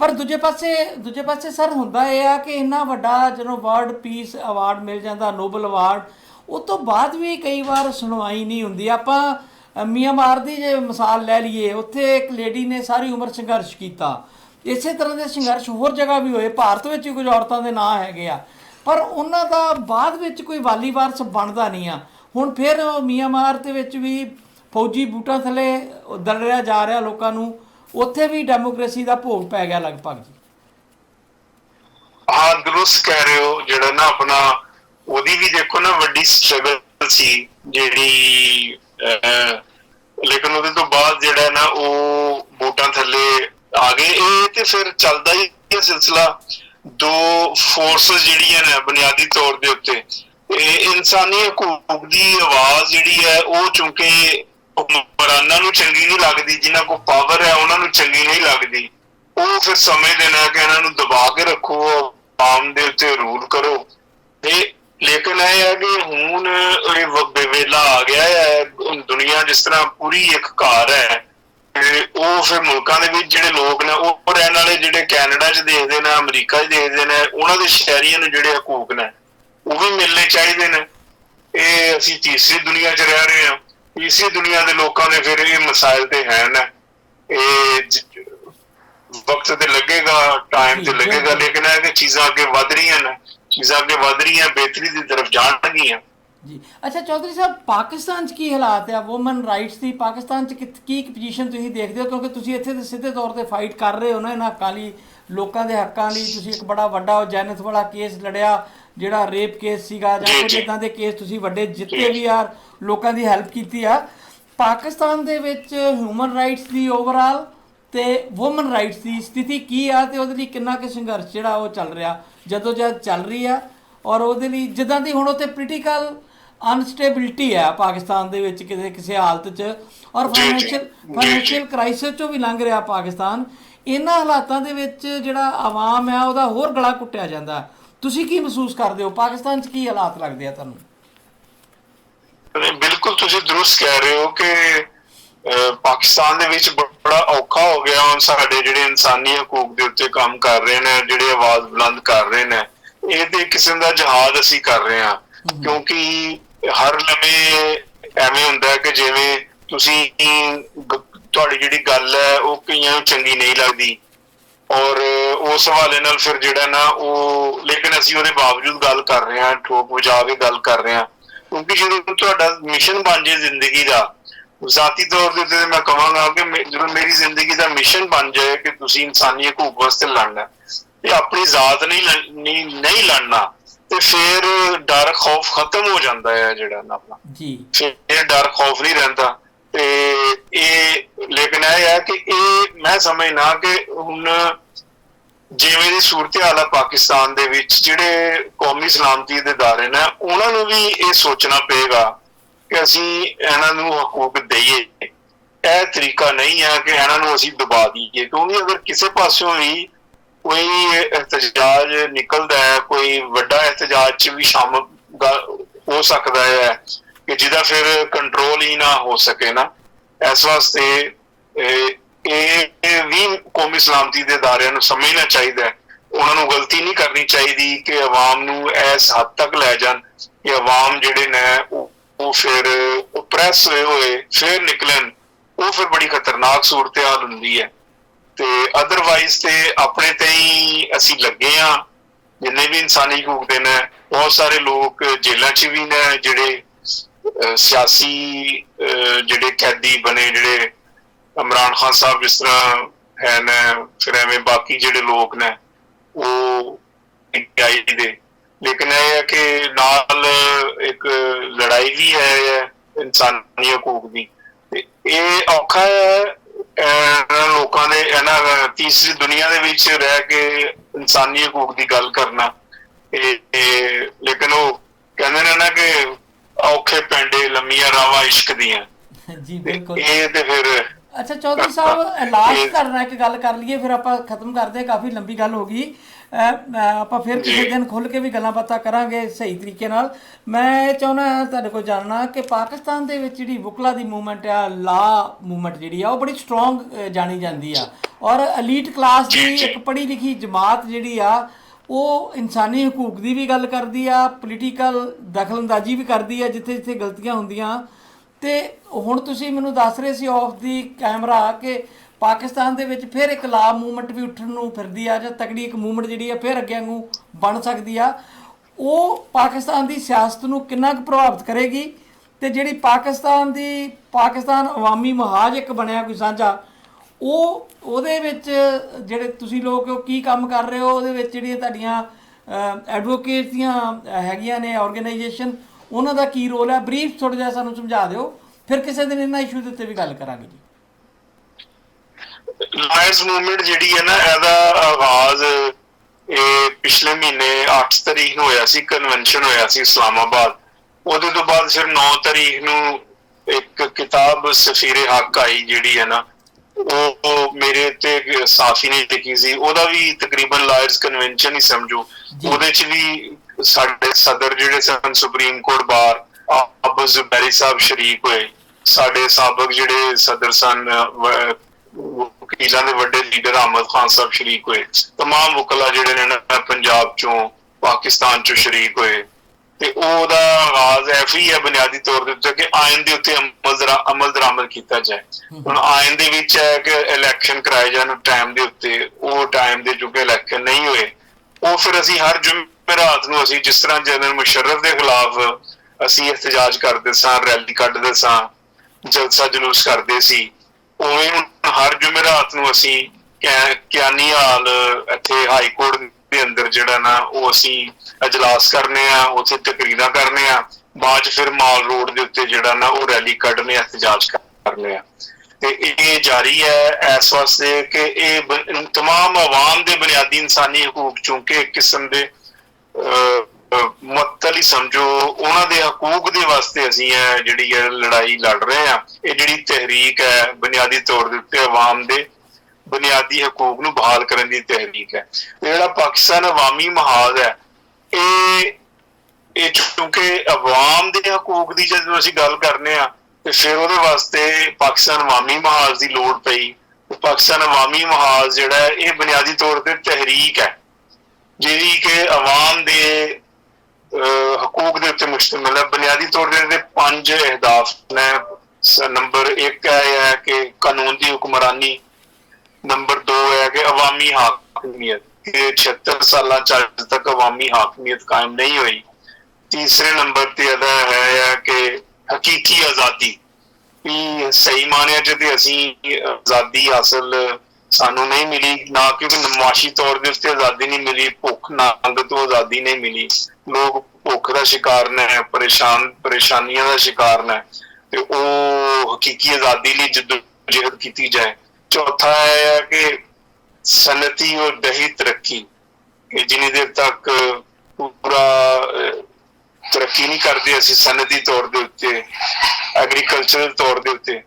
ਪਰ ਦੂਜੇ ਪਾਸੇ ਦੂਜੇ ਪਾਸੇ ਸਰ ਹੁੰਦਾ ਇਹ ਆ ਕਿ ਇੰਨਾ ਵੱਡਾ ਜਦੋਂ ਵਰਲਡ ਪੀਸ ਅਵਾਰਡ ਮਿਲ ਜਾਂਦਾ ਨੋਬਲ ਅਵਾਰਡ ਉਹ ਤੋਂ ਬਾਅਦ ਵੀ ਕਈ ਵਾਰ ਸੁਣਵਾਈ ਨਹੀਂ ਹੁੰਦੀ। ਆਪਾਂ ਮਿਆਂਮਾਰ ਦੀ ਜੇ ਮਿਸਾਲ ਲੈ ਲਈਏ ਉੱਥੇ ਇੱਕ ਲੇਡੀ ਨੇ ਸਾਰੀ ਉਮਰ ਸੰਘਰਸ਼ ਕੀਤਾ। ਇਸੇ ਤਰ੍ਹਾਂ ਦੇ ਸੰਘਰਸ਼ ਹੋਰ ਜਗ੍ਹਾ ਵੀ ਹੋਏ। ਭਾਰਤ ਵਿੱਚ ਵੀ ਕੁਝ ਔਰਤਾਂ ਦੇ ਨਾਂ ਹੈਗੇ ਆ। ਪਰ ਉਹਨਾਂ ਦਾ ਬਾਅਦ ਵਿੱਚ ਕੋਈ ਵਾਲੀ ਵਾਰਸ ਬਣਦਾ ਨਹੀਂ ਆ। ਹੁਣ ਫਿਰ ਉਹ ਦੇ ਵਿੱਚ ਵੀ ਫੌਜੀ ਬੂਟਾਂ ਥੱਲੇ ਦਲੜਿਆ ਜਾ ਰਿਹਾ ਲੋਕਾਂ ਨੂੰ, ਉੱਥੇ ਵੀ ਡੈਮੋਕ੍ਰੇਸੀ ਦਾ ਭੋਗ ਪੈ ਗਿਆ ਲਗਭਗ। ਜੀ ਹਾਂ ਦਰੁਸਤ ਕਹਿ ਰਹੇ ਹੋ, ਜਿਹੜਾ ਨਾ ਆਪਣਾ, ਉਹਦੀ ਵੀ ਦੇਖੋ ਨਾ ਵੱਡੀ ਸਟਰਗਲ ਸੀ, ਜਿਹੜੀ ਲੇਕਿਨ ਉਹਦੇ ਤੋਂ ਬਾਅਦ ਜਿਹੜਾ ਨਾ ਉਹ ਵੋਟਾਂ ਥੱਲੇ ਆ ਗਏ। ਇਹ ਤੇ ਫਿਰ ਚੱਲਦਾ ਹੀ ਇਹ ਸਿਲਸਿਲਾ। ਦੋ ਫੋਰਸਸ ਜਿਹੜੀਆਂ ਨੇ ਬੁਨਿਆਦੀ ਤੌਰ ਦੇ ਉੱਤੇ, ਇਹ ਇਨਸਾਨੀ ਹਕੂਕ ਦੀ ਆਵਾਜ਼ ਜਿਹੜੀ ਹੈ, ਉਹ ਚੁੰਕੇ ਹੁਕਮਰਾਨਾਂ ਨੂੰ ਚੰਗੀ ਨਹੀਂ ਲੱਗਦੀ, ਜਿਨ੍ਹਾਂ ਕੋਲ ਪਾਵਰ ਹੈ, ਉਹਨਾਂ ਨੂੰ ਚੰਗੀ ਨਹੀਂ ਲੱਗਦੀ। ਉਹ ਫਿਰ ਸਮਝਦੇ ਨੇ ਕਿ ਇਹਨਾਂ ਨੂੰ ਦਬਾ ਕੇ ਰੱਖੋ, ਆਮ ਦੇ ਉੱਤੇ ਰੂਲ ਕਰੋ। ਤੇ ਲੇਕਿਨ ਇਹ ਹੈ ਕਿ ਹੁਣ ਇਹ ਵੇਲਾ ਆ ਗਿਆ ਹੈ ਹੁਣ ਦੁਨੀਆ ਜਿਸ ਤਰ੍ਹਾਂ ਪੂਰੀ ਇੱਕ ਘਰ ਹੈ ਤੇ ਉਹ ਫਿਰ ਮੁਲਕਾਂ ਦੇ ਵਿੱਚ ਜਿਹੜੇ ਲੋਕ ਨੇ ਉਹ ਰਹਿਣ ਵਾਲੇ ਜਿਹੜੇ ਕੈਨੇਡਾ 'ਚ ਦੇਖਦੇ ਨੇ ਅਮਰੀਕਾ 'ਚ ਦੇਖਦੇ ਨੇ ਉਹਨਾਂ ਦੇ ਸ਼ਹਿਰੀਆਂ ਨੂੰ ਜਿਹੜੇ ਹਕੂਕ ਨੇ ਉਹ ਵੀ ਮਿਲਣੇ ਚਾਹੀਦੇ ਨੇ। ਇਹ ਅਸੀਂ ਤੀਸਰੀ ਦੁਨੀਆ 'ਚ ਰਹਿ ਰਹੇ ਹਾਂ। ਤੀਸਰੀ ਦੁਨੀਆ ਦੇ ਲੋਕਾਂ ਦੇ ਫਿਰ ਇਹ ਮਸਾਇਲ ਤੇ ਹੈ ਨਾ। ਇਹ ਵਕਤ ਤੇ ਲੱਗੇਗਾ ਟਾਈਮ ਤੇ ਲੱਗੇਗਾ। ਲੇਕਿਨ ਇਹ ਕਿ ਚੀਜ਼ਾਂ ਅੱਗੇ ਵਧ ਰਹੀਆਂ ਨੇ। ਚੀਜ਼ਾਂ ਅੱਗੇ ਵਧ ਰਹੀਆਂ ਬਿਹਤਰੀ ਦੀ ਤਰਫ ਜਾਣਗੀਆਂ ਜੀ। ਅੱਛਾ ਚੌਧਰੀ ਸਾਹਿਬ ਪਾਕਿਸਤਾਨ 'ਚ ਕੀ ਹਾਲਾਤ ਆ? ਔਮਨ ਰਾਈਟਸ ਦੀ ਪਾਕਿਸਤਾਨ 'ਚ ਕੀ ਪੋਜੀਸ਼ਨ ਤੁਸੀਂ ਦੇਖਦੇ ਹੋ? ਕਿਉਂਕਿ ਤੁਸੀਂ ਇੱਥੇ ਤੇ ਸਿੱਧੇ ਤੌਰ ਤੇ ਫਾਈਟ ਕਰ ਰਹੇ ਹੋ ਨਾ ਇਹਨਾਂ ਹੱਕਾਂ ਲਈ ਲੋਕਾਂ ਦੇ ਹੱਕਾਂ ਲਈ। ਤੁਸੀਂ ਇੱਕ ਬੜਾ ਵੱਡਾ ਜੈਨਤ ਵਾਲਾ ਕੇਸ ਲੜਿਆ ਜਿਹੜਾ ਰੇਪ ਕੇਸ ਸੀਗਾ ਜਾਂ ਕੁਝ। ਇਦਾਂ ਦੇ ਕੇਸ ਤੁਸੀਂ ਵੱਡੇ ਜਿੱਤੇ। ਵੀ ਆ ਲੋਕਾਂ ਦੀ ਹੈਲਪ ਕੀਤੀ ਆ। ਪਾਕਿਸਤਾਨ ਦੇ ਵਿੱਚ ਹਿਊਮਨ ਰਾਈਟਸ ਦੀ ਓਵਰਆਲ ਤੇ ਔਮਨ ਰਾਈਟਸ ਦੀ ਸਥਿਤੀ ਕੀ ਆ ਤੇ ਉਹਦੇ ਲਈ ਕਿੰਨਾ ਕੁ ਸੰਘਰਸ਼ ਜਿਹੜਾ ਉਹ ਚੱਲ ਰਿਹਾ ਜਦੋਂ ਜਦ ਚੱਲ ਰਹੀ ਆ। ਔਰ ਉਹਦੇ ਲਈ ਜਿੱਦਾਂ ਦੀ ਹੁਣ ਉੱਥੇ ਪੋਲੀਟੀਕਲ ਅਨਸਟੇਬਿਲਟੀ ਹੈ ਪਾਕਿਸਤਾਨ ਦੇ ਵਿੱਚ ਕਿਸੇ ਕਿਸੇ ਹਾਲਤ 'ਚ ਔਰ। Financial financial. ਕ੍ਰਾਈਸਿਸ 'ਚੋਂ ਵੀ ਲੰਘ ਰਿਹਾ ਪਾਕਿਸਤਾਨ ਇਹਨਾਂ ਹਾਲਾਤਾਂ ਦੇ ਵਿੱਚ ਜਿਹੜਾ ਆਵਾਮ ਹੈ ਉਹਦਾ ਹੋਰ ਗਲਾ ਕੁੱਟਿਆ ਜਾਂਦਾ। ਤੁਸੀਂ ਕੀ ਮਹਿਸੂਸ ਕਰਦੇ ਹੋ ਪਾਕਿਸਤਾਨ 'ਚ ਕੀ ਹਾਲਾਤ ਲੱਗਦੇ ਆ ਤੁਹਾਨੂੰ ਬਿਲਕੁਲ ਤੁਸੀਂ ਦਰੁਸਤ ਕਹਿ ਰਹੇ ਹੋ ਕਿ ਪਾਕਿਸਤਾਨ ਦੇ ਵਿੱਚ ਬੜਾ ਔਖਾ ਹੋ ਗਿਆ ਹੁਣ ਸਾਡੇ ਜਿਹੜੇ ਇਨਸਾਨੀ ਹਕੂਕ ਦੇ ਉੱਤੇ ਕੰਮ ਕਰ ਰਹੇ ਨੇ ਜਿਹੜੇ ਆਵਾਜ਼ ਬੁਲੰਦ ਕਰ ਰਹੇ ਨੇ ਇਹ ਤੇ ਕਿਸਮ ਦਾ ਜਹਾਦ ਅਸੀਂ ਕਰ ਰਹੇ ਹਾਂ ਕਿਉਂਕਿ ਹਰ ਲਮੇ ਐਵੇਂ ਹੁੰਦਾ ਕਿ ਜਿਵੇਂ ਤੁਸੀਂ ਤੁਹਾਡੀ ਜਿਹੜੀ ਗੱਲ ਹੈ ਉਹ ਕਈਆਂ ਨੂੰ ਚੰਗੀ ਨਹੀਂ ਲੱਗਦੀ। ਔਰ ਉਸ ਹਵਾਲੇ ਨਾਲ ਫਿਰ ਜਿਹੜਾ ਨਾ ਉਹ ਲੇਕਿਨ ਅਸੀਂ ਉਹਦੇ ਬਾਵਜੂਦ ਗੱਲ ਕਰ ਰਹੇ ਹਾਂ ਠੋਕ ਵਜਾ ਕੇ ਗੱਲ ਕਰ ਰਹੇ ਹਾਂ। ਕਿਉਂਕਿ ਜਦੋਂ ਤੁਹਾਡਾ ਮਿਸ਼ਨ ਬਣ ਜੇ ਜ਼ਿੰਦਗੀ ਦਾ ਜ਼ਾਤੀ ਤੌਰ ਦੇ ਉੱਤੇ ਮੈਂ ਕਹਾਂਗਾ ਕਿ ਜਦੋਂ ਮੇਰੀ ਜ਼ਿੰਦਗੀ ਦਾ ਮਿਸ਼ਨ ਬਣ ਜਾਏ ਕਿ ਤੁਸੀਂ ਇਨਸਾਨੀ ਹਕੂਕ ਵਾਸਤੇ ਲੜਨਾ ਹੈ, ਤੇ ਆਪਣੀ ਜ਼ਾਤ ਨਹੀਂ ਲੜ- ਨਹੀਂ ਨਹੀਂ ਲੜਨਾ। ਤੇ ਫਿਰ ਡਰ ਖੌਫ ਖਤਮ ਹੋ ਜਾਂਦਾ ਹੈ ਜਿਹੜਾ ਨਾ ਆਪਣਾ। ਜੀ। ਫਿਰ ਡਰ ਖੌਫ ਨਹੀਂ ਰਹਿੰਦਾ। ਤੇ ਇਹ ਲੇਕਿਨ ਇਹ ਹੈ ਕਿ ਇਹ ਮੈਂ ਸਮਝਣਾ ਕਿ ਹੁਣ ਜਿਵੇਂ ਦੀ ਸੂਰਤ ਹਾਲ ਹੈ ਪਾਕਿਸਤਾਨ ਦੇ ਵਿੱਚ ਜਿਹੜੇ ਕੌਮੀ ਸਲਾਮਤੀ ਦੇ ਦਾਇਰੇ ਨੇ ਉਹਨਾਂ ਨੂੰ ਵੀ ਇਹ ਸੋਚਣਾ ਪਏਗਾ ਕਿ ਅਸੀਂ ਇਹਨਾਂ ਨੂੰ ਹਕੂਕ ਦਈਏ। ਇਹ ਤਰੀਕਾ ਨਹੀਂ ਹੈ ਕਿ ਇਹਨਾਂ ਨੂੰ ਅਸੀਂ ਦਬਾ ਦਈਏ। ਕਿਉਂਕਿ ਅਗਰ ਕਿਸੇ ਪਾਸਿਓਂ ਵੀ ਕੋਈ ਇhtਜਾਜ ਨਿਕਲਦਾ ਹੈ, ਕੋਈ ਵੱਡਾ ਇhtਜਾਜ ਚ ਵੀ ਸ਼ਾਮਲ ਗ- ਹੋ ਸਕਦਾ ਹੈ ਕਿ ਜਿਹਦਾ ਫਿਰ ਕੰਟਰੋਲ ਹੀ ਨਾ ਹੋ ਸਕੇ ਨਾ। ਇਸ ਵਾਸਤੇ, ਇਹ ਵੀ ਕੌਮੀ ਸਲਾਮਤੀ ਦੇ ਦਾਇਰਿਆਂ ਨੂੰ ਸਮਝਣਾ ਚਾਹੀਦਾ ਹੈ। ਉਹਨਾਂ ਨੂੰ ਗਲਤੀ ਨਹੀਂ ਕਰਨੀ ਚਾਹੀਦੀ ਕਿ ਆਵਾਮ ਨੂੰ ਇਸ ਹੱਦ ਤੱਕ ਲੈ ਜਾਣ ਕਿ ਆਵਾਮ ਜਿਹੜੇ ਨੇ ਉਹ ਫਿਰ ਪ੍ਰੈਸ ਹੋਏ ਹੋਏ ਫਿਰ ਨਿਕਲਣ। ਉਹ ਫਿਰ ਬੜੀ ਖਤਰਨਾਕ ਸੂਰਤ-ਹਾਲ ਹੁੰਦੀ ਹੈ। ਤੇ ਅਦਰਵਾਈਜ਼ ਤੇ ਆਪਣੇ ਤੇ ਹੀ ਅਸੀਂ ਲੱਗੇ ਆ ਜਿੰਨੇ ਵੀ ਇਨਸਾਨੀ ਹਕੂਕ ਦੇ ਨੇ, ਬਹੁਤ ਸਾਰੇ ਲੋਕ ਜੇਲ੍ਹਾਂ 'ਚ ਵੀ ਨੇ, ਜਿਹੜੇ ਸਿਆਸੀ ਜਿਹੜੇ ਕੈਦੀ ਬਣੇ, ਜਿਹੜੇ ਇਮਰਾਨ ਖਾਨ ਸਾਹਿਬ ਇਸ ਤਰ੍ਹਾਂ ਹੈ ਨੇ, ਫਿਰ ਐਵੇਂ ਬਾਕੀ ਜਿਹੜੇ ਲੋਕ ਨੇ, ਉਹ ਇੰਡੀਆਈ ਦੇ। ਲੇਕਿਨ ਇਹ ਹੈ ਕਿ ਨਾਲ ਇੱਕ ਲੜਾਈ ਵੀ ਹੈ ਇਨਸਾਨੀ ਹਕੂਕ ਦੀ ਤੇ ਇਹ ਔਖਾ ਹੈ ਲੋਕਾਂ ਦੇ ਇਹਨਾਂ ਤੀਸਰੀ ਦੁਨੀਆ ਦੇ ਵਿੱਚ ਰਹਿ ਕੇ ਇਨਸਾਨੀ ਹਕੂਕ ਦੀ ਗੱਲ ਕਰਨਾ। ਇਹ ਲੇਕਿਨ ਉਹ ਕਹਿੰਦੇ ਨੇ ਨਾ ਕਿ ਔਖੇ ਪੈਂਡੇ ਲੰਮੀਆਂ ਰਾਵਾਂ ਇਸ਼ਕ ਦੀਆਂ। ਜੀ ਬਿਲਕੁਲ। ਇਹ ਤੇ ਫਿਰ ਅੱਛਾ ਚੌਧਰੀ ਸਾਹਿਬ ਲਾਸਟ ਕਰਨਾ ਇੱਕ ਗੱਲ ਕਰ ਲਈਏ ਫਿਰ ਆਪਾਂ ਖਤਮ ਕਰਦੇ ਕਾਫੀ ਲੰਬੀ ਗੱਲ ਹੋ ਗਈ। ਆਪਾਂ ਫਿਰ ਕਿਸੇ ਦਿਨ ਖੁੱਲ ਕੇ ਵੀ ਗੱਲਾਂ ਬਾਤਾਂ ਕਰਾਂਗੇ ਸਹੀ ਤਰੀਕੇ ਨਾਲ। ਮੈਂ ਇਹ ਚਾਹੁੰਦਾ ਤੁਹਾਡੇ ਕੋਲ ਜਾਣਨਾ ਕਿ ਪਾਕਿਸਤਾਨ ਦੇ ਵਿੱਚ ਜਿਹੜੀ ਬੁਕਲਾ ਦੀ ਮੂਵਮੈਂਟ ਆ, ਲਾ ਮੂਵਮੈਂਟ ਜਿਹੜੀ ਆ, ਉਹ ਬੜੀ ਸਟਰੋਂਗ ਜਾਣੀ ਜਾਂਦੀ ਆ। ਔਰ ਐਲੀਟ ਕਲਾਸ ਦੀ ਇੱਕ ਪੜ੍ਹੀ ਲਿਖੀ ਜਮਾਤ ਜਿਹੜੀ ਆ, ਉਹ ਇਨਸਾਨੀ ਹਕੂਕ ਦੀ ਵੀ ਗੱਲ ਕਰਦੀ ਆ ਪੋਲੀਟੀਕਲ ਦਖਲਅੰਦਾਜ਼ੀ ਵੀ ਕਰਦੀ ਆ, ਜਿੱਥੇ ਜਿੱਥੇ ਗਲਤੀਆਂ ਹੁੰਦੀਆਂ। ਤੇ ਹੁਣ ਤੁਸੀਂ ਮੈਨੂੰ ਦੱਸ ਰਹੇ ਸੀ ਆਫ ਦੀ ਕੈਮਰਾ ਕਿ ਪਾਕਿਸਤਾਨ ਦੇ ਵਿੱਚ ਫਿਰ ਇੱਕ ਲਾ ਮੂਵਮੈਂਟ ਵੀ ਉੱਠਣ ਨੂੰ ਫਿਰਦੀ ਆ, ਜਾਂ ਤਕੜੀ ਇੱਕ ਮੂਵਮੈਂਟ ਜਿਹੜੀ ਆ, ਫਿਰ ਅੱਗੇ ਨੂੰ ਬਣ ਸਕਦੀ ਆ। ਉਹ ਪਾਕਿਸਤਾਨ ਦੀ ਸਿਆਸਤ ਨੂੰ ਕਿੰਨਾ ਕੁ ਪ੍ਰਭਾਵਿਤ ਕਰੇਗੀ? ਤੇ ਜਿਹੜੀ ਪਾਕਿਸਤਾਨ ਦੀ, ਪਾਕਿਸਤਾਨ ਅਵਾਮੀ ਮਹਾਜ ਇੱਕ ਬਣਿਆ ਕੋਈ ਸਾਂਝਾ, ਉਹ ਉਹਦੇ ਵਿੱਚ ਜਿਹੜੇ ਤੁਸੀਂ ਲੋਕ ਉਹ ਕੀ ਕੰਮ ਕਰ ਰਹੇ ਹੋ, ਉਹਦੇ ਵਿੱਚ ਜਿਹੜੀਆਂ ਤੁਹਾਡੀਆਂ ਐਡਵੋਕੇਟਸ ਦੀਆਂ ਹੈਗੀਆਂ ਨੇ ਆਰਗੇਨਾਈਜੇਸ਼ਨ ਉਹਨਾਂ ਦਾ ਕੀ ਰੋਲ ਹੈ ਬਰੀਫ ਥੋੜਾ ਜਿਹਾ ਸਾਨੂੰ ਸਮਝਾ ਦਿਓ। ਫਿਰ ਕਿਸੇ ਦਿਨ ਇਹਨਾਂ ਇਸ਼ੂ ਦੇ ਉੱਤੇ ਵੀ ਗੱਲ ਕਰਾਂਗੇ ਜੀ। ਲਾਇਰਸ ਮੂਵਮੈਂਟ ਜਿਹੜੀ ਹੈ ਨਾ ਇਹਦਾ ਆਗਾਜ਼ ਇਹ ਪਿਛਲੇ ਮਹੀਨੇ 8 ਤਰੀਕ ਨੂੰ ਹੋਇਆ ਸੀ ਕਨਵੈਨਸ਼ਨ ਹੋਇਆ ਸੀ ਇਸਲਾਮਾਬਾਦ। ਉਹਦੇ ਤੋਂ ਬਾਅਦ ਫਿਰ 9 ਤਰੀਕ ਨੂੰ ਇੱਕ ਕਿਤਾਬ ਸਫੀਰੇ ਹੱਕ ਆਈ ਜਿਹੜੀ ਹੈ ਨਾ ਉਹ ਮੇਰੇ ਤੇ ਸਾਫੀ ਨੇ ਲਿਖੀ ਸੀ। ਉਹਦਾ ਵੀ ਤਕਰੀਬਨ ਲਾਇਰਸ ਕਨਵੈਨਸ਼ਨ ਹੀ ਸਮਝੋ। ਉਹਦੇ ਚ ਵੀ ਸਾਡੇ ਸਦਰ ਜਿਹੜੇ ਸਨ ਸੁਪਰੀਮ ਕੋਰਟ ਬਾਰ ਜ਼ੁਬੈਰੀ ਸਾਹਿਬ ਸ਼ਰੀਕ ਹੋਏ। ਸਾਡੇ ਸਾਬਕ ਜਿਹੜੇ ਸਦਰ ਸਨ ਵਕੀਲਾਂ ਦੇ ਵੱਡੇ ਲੀਡਰ ਅਹਿਮਦ ਖਾਨ ਸਾਹਿਬ ਸ਼ਰੀਕ ਹੋਏ तमाम ਵਕਲਾ ਜਿਹੜੇ ਨੇ ਨਾ ਪੰਜਾਬ ਚੋਂ ਪਾਕਿਸਤਾਨ ਚੋਂ ਸ਼ਰੀਕ ਹੋਏ ਤੇ ਉਹਦਾ ਆਗਾਜ਼ ਐਫੀ ਹੀ ਹੈ ਬੁਨਿਆਦੀ ਤੌਰ ਦੇ ਉੱਤੇ ਕਿ ਆਇਨ ਦੇ ਉੱਤੇ ਅਮਲ ਦਰਾ ਅਮਲ ਦਰਾਮਦ ਕੀਤਾ ਜਾਏ ਹੁਣ ਆਇਨ ਦੇ ਵਿੱਚ ਹੈ ਕਿ ਇਲੈਕਸ਼ਨ ਕਰਾਏ ਜਾਣ ਟਾਈਮ ਦੇ ਉੱਤੇ ਉਹ ਟਾਈਮ ਦੇ ਚੁੱਕੇ ਇਲੈਕਸ਼ਨ ਨਹੀਂ ਹੋਏ ਉਹ ਫਿਰ ਅਸੀਂ ਹਰ ਜੁਮੇਰਾਤ ਨੂੰ ਅਸੀਂ ਜਿਸ ਤਰ੍ਹਾਂ ਜਨਰਲ ਮੁਸ਼ਰਫ ਦੇ ਖਿਲਾਫ ਅਸੀਂ ਇhtਜਾਜ ਕਰਦੇ ਸਾਂ ਰੈਲੀ ਕੱਢਦੇ ਸਾਂ ਜਲਸਾ ਜਲੂਸ ਕਰਦੇ ਸੀ ਉਵੇਂ ਹੁਣ ਹਰ ਜੁਮੇਰਾਤ ਨੂੰ ਅਸੀਂ ਕਿਆਨੀ ਹਾਲ ਇੱਥੇ ਹਾਈ ਕੋਰਟ ਦੇ ਅੰਦਰ ਜਿਹੜਾ ਨਾ, ਉਹ ਅਸੀਂ ਅਜਲਾਸ ਕਰਨੇ ਆ, ਉੱਥੇ ਤਕਰੀਰਾਂ ਕਰਨੇ ਆ। ਬਾਅਦ 'ਚ ਫਿਰ ਮਾਲ ਰੋਡ ਦੇ ਉੱਤੇ ਜਿਹੜਾ ਨਾ, ਉਹ ਰੈਲੀ ਕੱਢਨੇ ਇhtਜਾਜ ਕਰਨੇ ਆ। ਤੇ ਇਹ ਜਾਰੀ ਹੈ ਇਸ ਵਾਸਤੇ ਕਿ ਇਹ ਬ- ਤਮਾਮ ਆਵਾਮ ਦੇ ਬੁਨਿਆਦੀ ਇਨਸਾਨੀ ਹਕੂਕ ਚੂੰਕਿ ਇੱਕ ਕਿਸਮ ਦੇ ਅਹ, ਹੀ ਸਮਝੋ ਉਹਨਾਂ ਦੇ ਹਕੂਕ ਦੇ ਵਾਸਤੇ ਅਸੀਂ ਇਹ ਜਿਹੜੀ ਹੈ ਲੜਾਈ ਲੜ ਰਹੇ ਆ। ਇਹ ਜਿਹੜੀ ਤਹਿਰੀਕ ਹੈ ਬੁਨਿਆਦੀ ਤੌਰ ਦੇ ਉੱਤੇ ਆਵਾਮ ਦੇ ਬੁਨਿਆਦੀ ਹਕੂਕ ਨੂੰ ਬਹਾਲ ਕਰਨ ਦੀ ਤਹਿਰੀਕ ਹੈ ਜਿਹੜਾ ਪਾਕਿਸਤਾਨ ਅਵਾਮੀ ਮਹਾਜ਼ ਹੈ ਇਹ ਇਹ ਕਿਉਂਕਿ ਆਵਾਮ ਦੇ ਹਕੂਕ ਦੀ ਜਦੋਂ ਅਸੀਂ ਗੱਲ ਕਰਨੇ ਆ ਤੇ ਫਿਰ ਉਹਦੇ ਵਾਸਤੇ ਪਾਕਿਸਤਾਨ ਅਵਾਮੀ ਮਹਾਜ਼ ਦੀ ਲੋੜ ਪਈ। ਪਾਕਿਸਤਾਨ ਅਵਾਮੀ ਮਹਾਜ਼ ਜਿਹੜਾ ਹੈ, ਇਹ ਬੁਨਿਆਦੀ ਤੌਰ ਤੇ ਤਹਿਰੀਕ ਹੈ ਜਿਹੜੀ ਕਿ ਆਵਾਮ ਦੇ ਹਕੂਕ ਦੇ ਉੱਤੇ ਮੁਸ਼ਤਮਲ ਹੈ। ਬੁਨਿਆਦੀ ਤੌਰ ਤੇ ਇਹਦੇ ਪੰਜ ਅਹਿਦਾਫ ਨੇ। ਨੰਬਰ 1 ਹੈ ਕਿ ਕਾਨੂੰਨ ਦੀ ਹੁਕਮਰਾਨੀ। ਨੰਬਰ 2 ਹੈ ਕਿ ਅਵਾਮੀ ਹਾਕਮੀਅਤ। ਇਹ 76 ਸਾਲਾਂ ਚ ਅੱਜ ਤੱਕ ਅਵਾਮੀ ਹਾਕਮੀਅਤ ਕਾਇਮ ਨਹੀਂ ਹੋਈ। ਤੀਸਰੇ ਨੰਬਰ ਤੇ ਇਹਦਾ ਹੈ ਕਿ ਹਕੀਕੀ ਆਜ਼ਾਦੀ। ਵੀ ਸਹੀ ਮਾਨਿਆ ਚ ਅਸੀਂ ਆਜ਼ਾਦੀ ਹਾਸਲ ਸਾਨੂੰ ਨਹੀਂ ਮਿਲੀ, ਨਾ ਕਿਉਂਕਿ ਨਮਾਸ਼ੀ ਤੌਰ ਦੇ ਉੱਤੇ ਆਜ਼ਾਦੀ ਨਹੀਂ ਮਿਲੀ, ਭੁੱਖ, ਨੰਗ ਤੋਂ ਆਜ਼ਾਦੀ ਨਹੀਂ ਮਿਲੀ। ਲੋਕ ਭੁੱਖ ਦਾ ਸ਼ਿਕਾਰ ਨੇ, ਪਰੇਸ਼ਾਨ, ਪਰੇਸ਼ਾਨੀਆਂ ਦਾ ਸ਼ਿਕਾਰ ਨੇ। ਤੇ ਉਹ ਹਕੀਕੀ ਆਜ਼ਾਦੀ ਲਈ ਜਦੋਜਹਿਦ ਕੀਤੀ ਜਾਏ। ਚੌਥਾ ਇਹ ਹੈ ਕਿ ਸਨਅਤੀ ਔਰ ਦਹੀ ਤਰੱਕੀ। ਕਿ ਜਿੰਨੀ ਦੇਰ ਤੱਕ ਪੂਰਾ ਤਰੱਕੀ ਨਹੀਂ ਕਰਦੇ ਅਸੀਂ ਸਨਅਤੀ ਤੌਰ ਦੇ ਉੱਤੇ ਐਗਰੀਕਲਚਰਲ ਤੌਰ ਦੇ ਉੱਤੇ।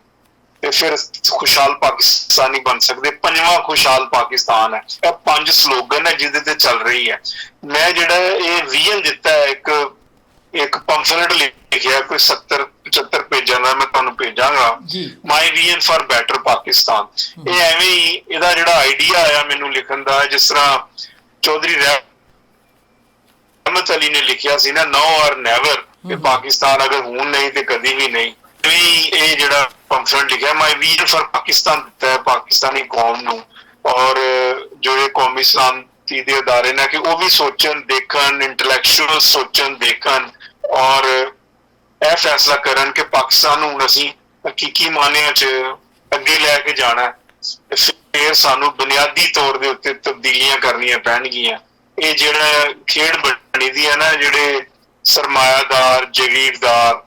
ਤੇ ਫਿਰ ਖੁਸ਼ਹਾਲ ਪਾਕਿਸਤਾਨ ਬਣ ਸਕਦੇ। ਪੰਜਵਾਂ ਖੁਸ਼ਹਾਲ ਪਾਕਿਸਤਾਨ ਹੈ। ਇਹ ਪੰਜ ਸਲੋਗਨ ਹੈ ਜਿਹਦੇ ਤੇ ਚੱਲ ਰਹੀ ਹੈ। ਮੈਂ ਜਿਹੜਾ ਇਹ ਵਿਜ਼ਨ ਦਿੱਤਾ ਹੈ ਇੱਕ ਇੱਕ ਪੰਫਲੇਟ ਲਿਖਿਆ ਕੋਈ 70 75 ਪੇਜਾਂ ਦਾ ਮੈਂ ਤੁਹਾਨੂੰ ਭੇਜਾਂਗਾ। My vision for better Pakistan ਇਹ ਐਵੇਂ ਹੀ ਇਹਦਾ ਜਿਹੜਾ ਆਈਡੀਆ ਆਇਆ ਮੈਨੂੰ ਲਿਖਣ ਦਾ ਜਿਸ ਤਰ੍ਹਾਂ ਚੌਧਰੀ ਰਹਿਮਤ ਅਲੀ ਨੇ ਲਿਖਿਆ ਸੀ ਨਾ ਨੋ ਔਰ ਨੈਵਰ ਕਿ ਪਾਕਿਸਤਾਨ ਅਗਰ ਹੁਣ ਨਹੀਂ ਤੇ ਕਦੀ ਵੀ ਨਹੀਂ। ਵੀ ਇਹ ਜਿਹੜਾ ਪੰਫਲੇਟ ਲਿਖਿਆ ਮਾਈ ਵਿਜ਼ਨ ਫਾਰ ਪਾਕਿਸਤਾਨ ਦਿੱਤਾ ਹੈ, ਪਾਕਿਸਤਾਨੀ ਕੌਮ ਨੂੰ। ਔਰ ਜੋ ਇਹ ਕੌਮੀ ਸਲਾਮਤੀ ਦੇ ਅਦਾਰੇ ਨੇ, ਕਿ ਉਹ ਵੀ ਸੋਚਣ, ਦੇਖਣ ਇੰਟੈਲੈਕਚੁਅਲ ਸੋਚਣ, ਦੇਖਣ। ਔਰ ਇਹ ਫੈਸਲਾ ਕਰਨ ਕਿ ਪਾਕਿਸਤਾਨ ਨੂੰ ਹੁਣ ਅਸੀਂ ਹਕੀਕੀ ਮਾਨਿਆਂ 'ਚ ਅੱਗੇ ਲੈ ਕੇ ਜਾਣਾ ਹੈ। ਫਿਰ ਸਾਨੂੰ ਬੁਨਿਆਦੀ ਤੌਰ ਦੇ ਉੱਤੇ ਤਬਦੀਲੀਆਂ ਕਰਨੀਆਂ ਪੈਣਗੀਆਂ। ਇਹ ਜਿਹੜਾ ਖੇਡ ਬਣੀ ਦੀ ਹੈ ਨਾ, ਜਿਹੜੇ ਸਰਮਾਇਆਦਾਰ, ਜਗੀਰਦਾਰ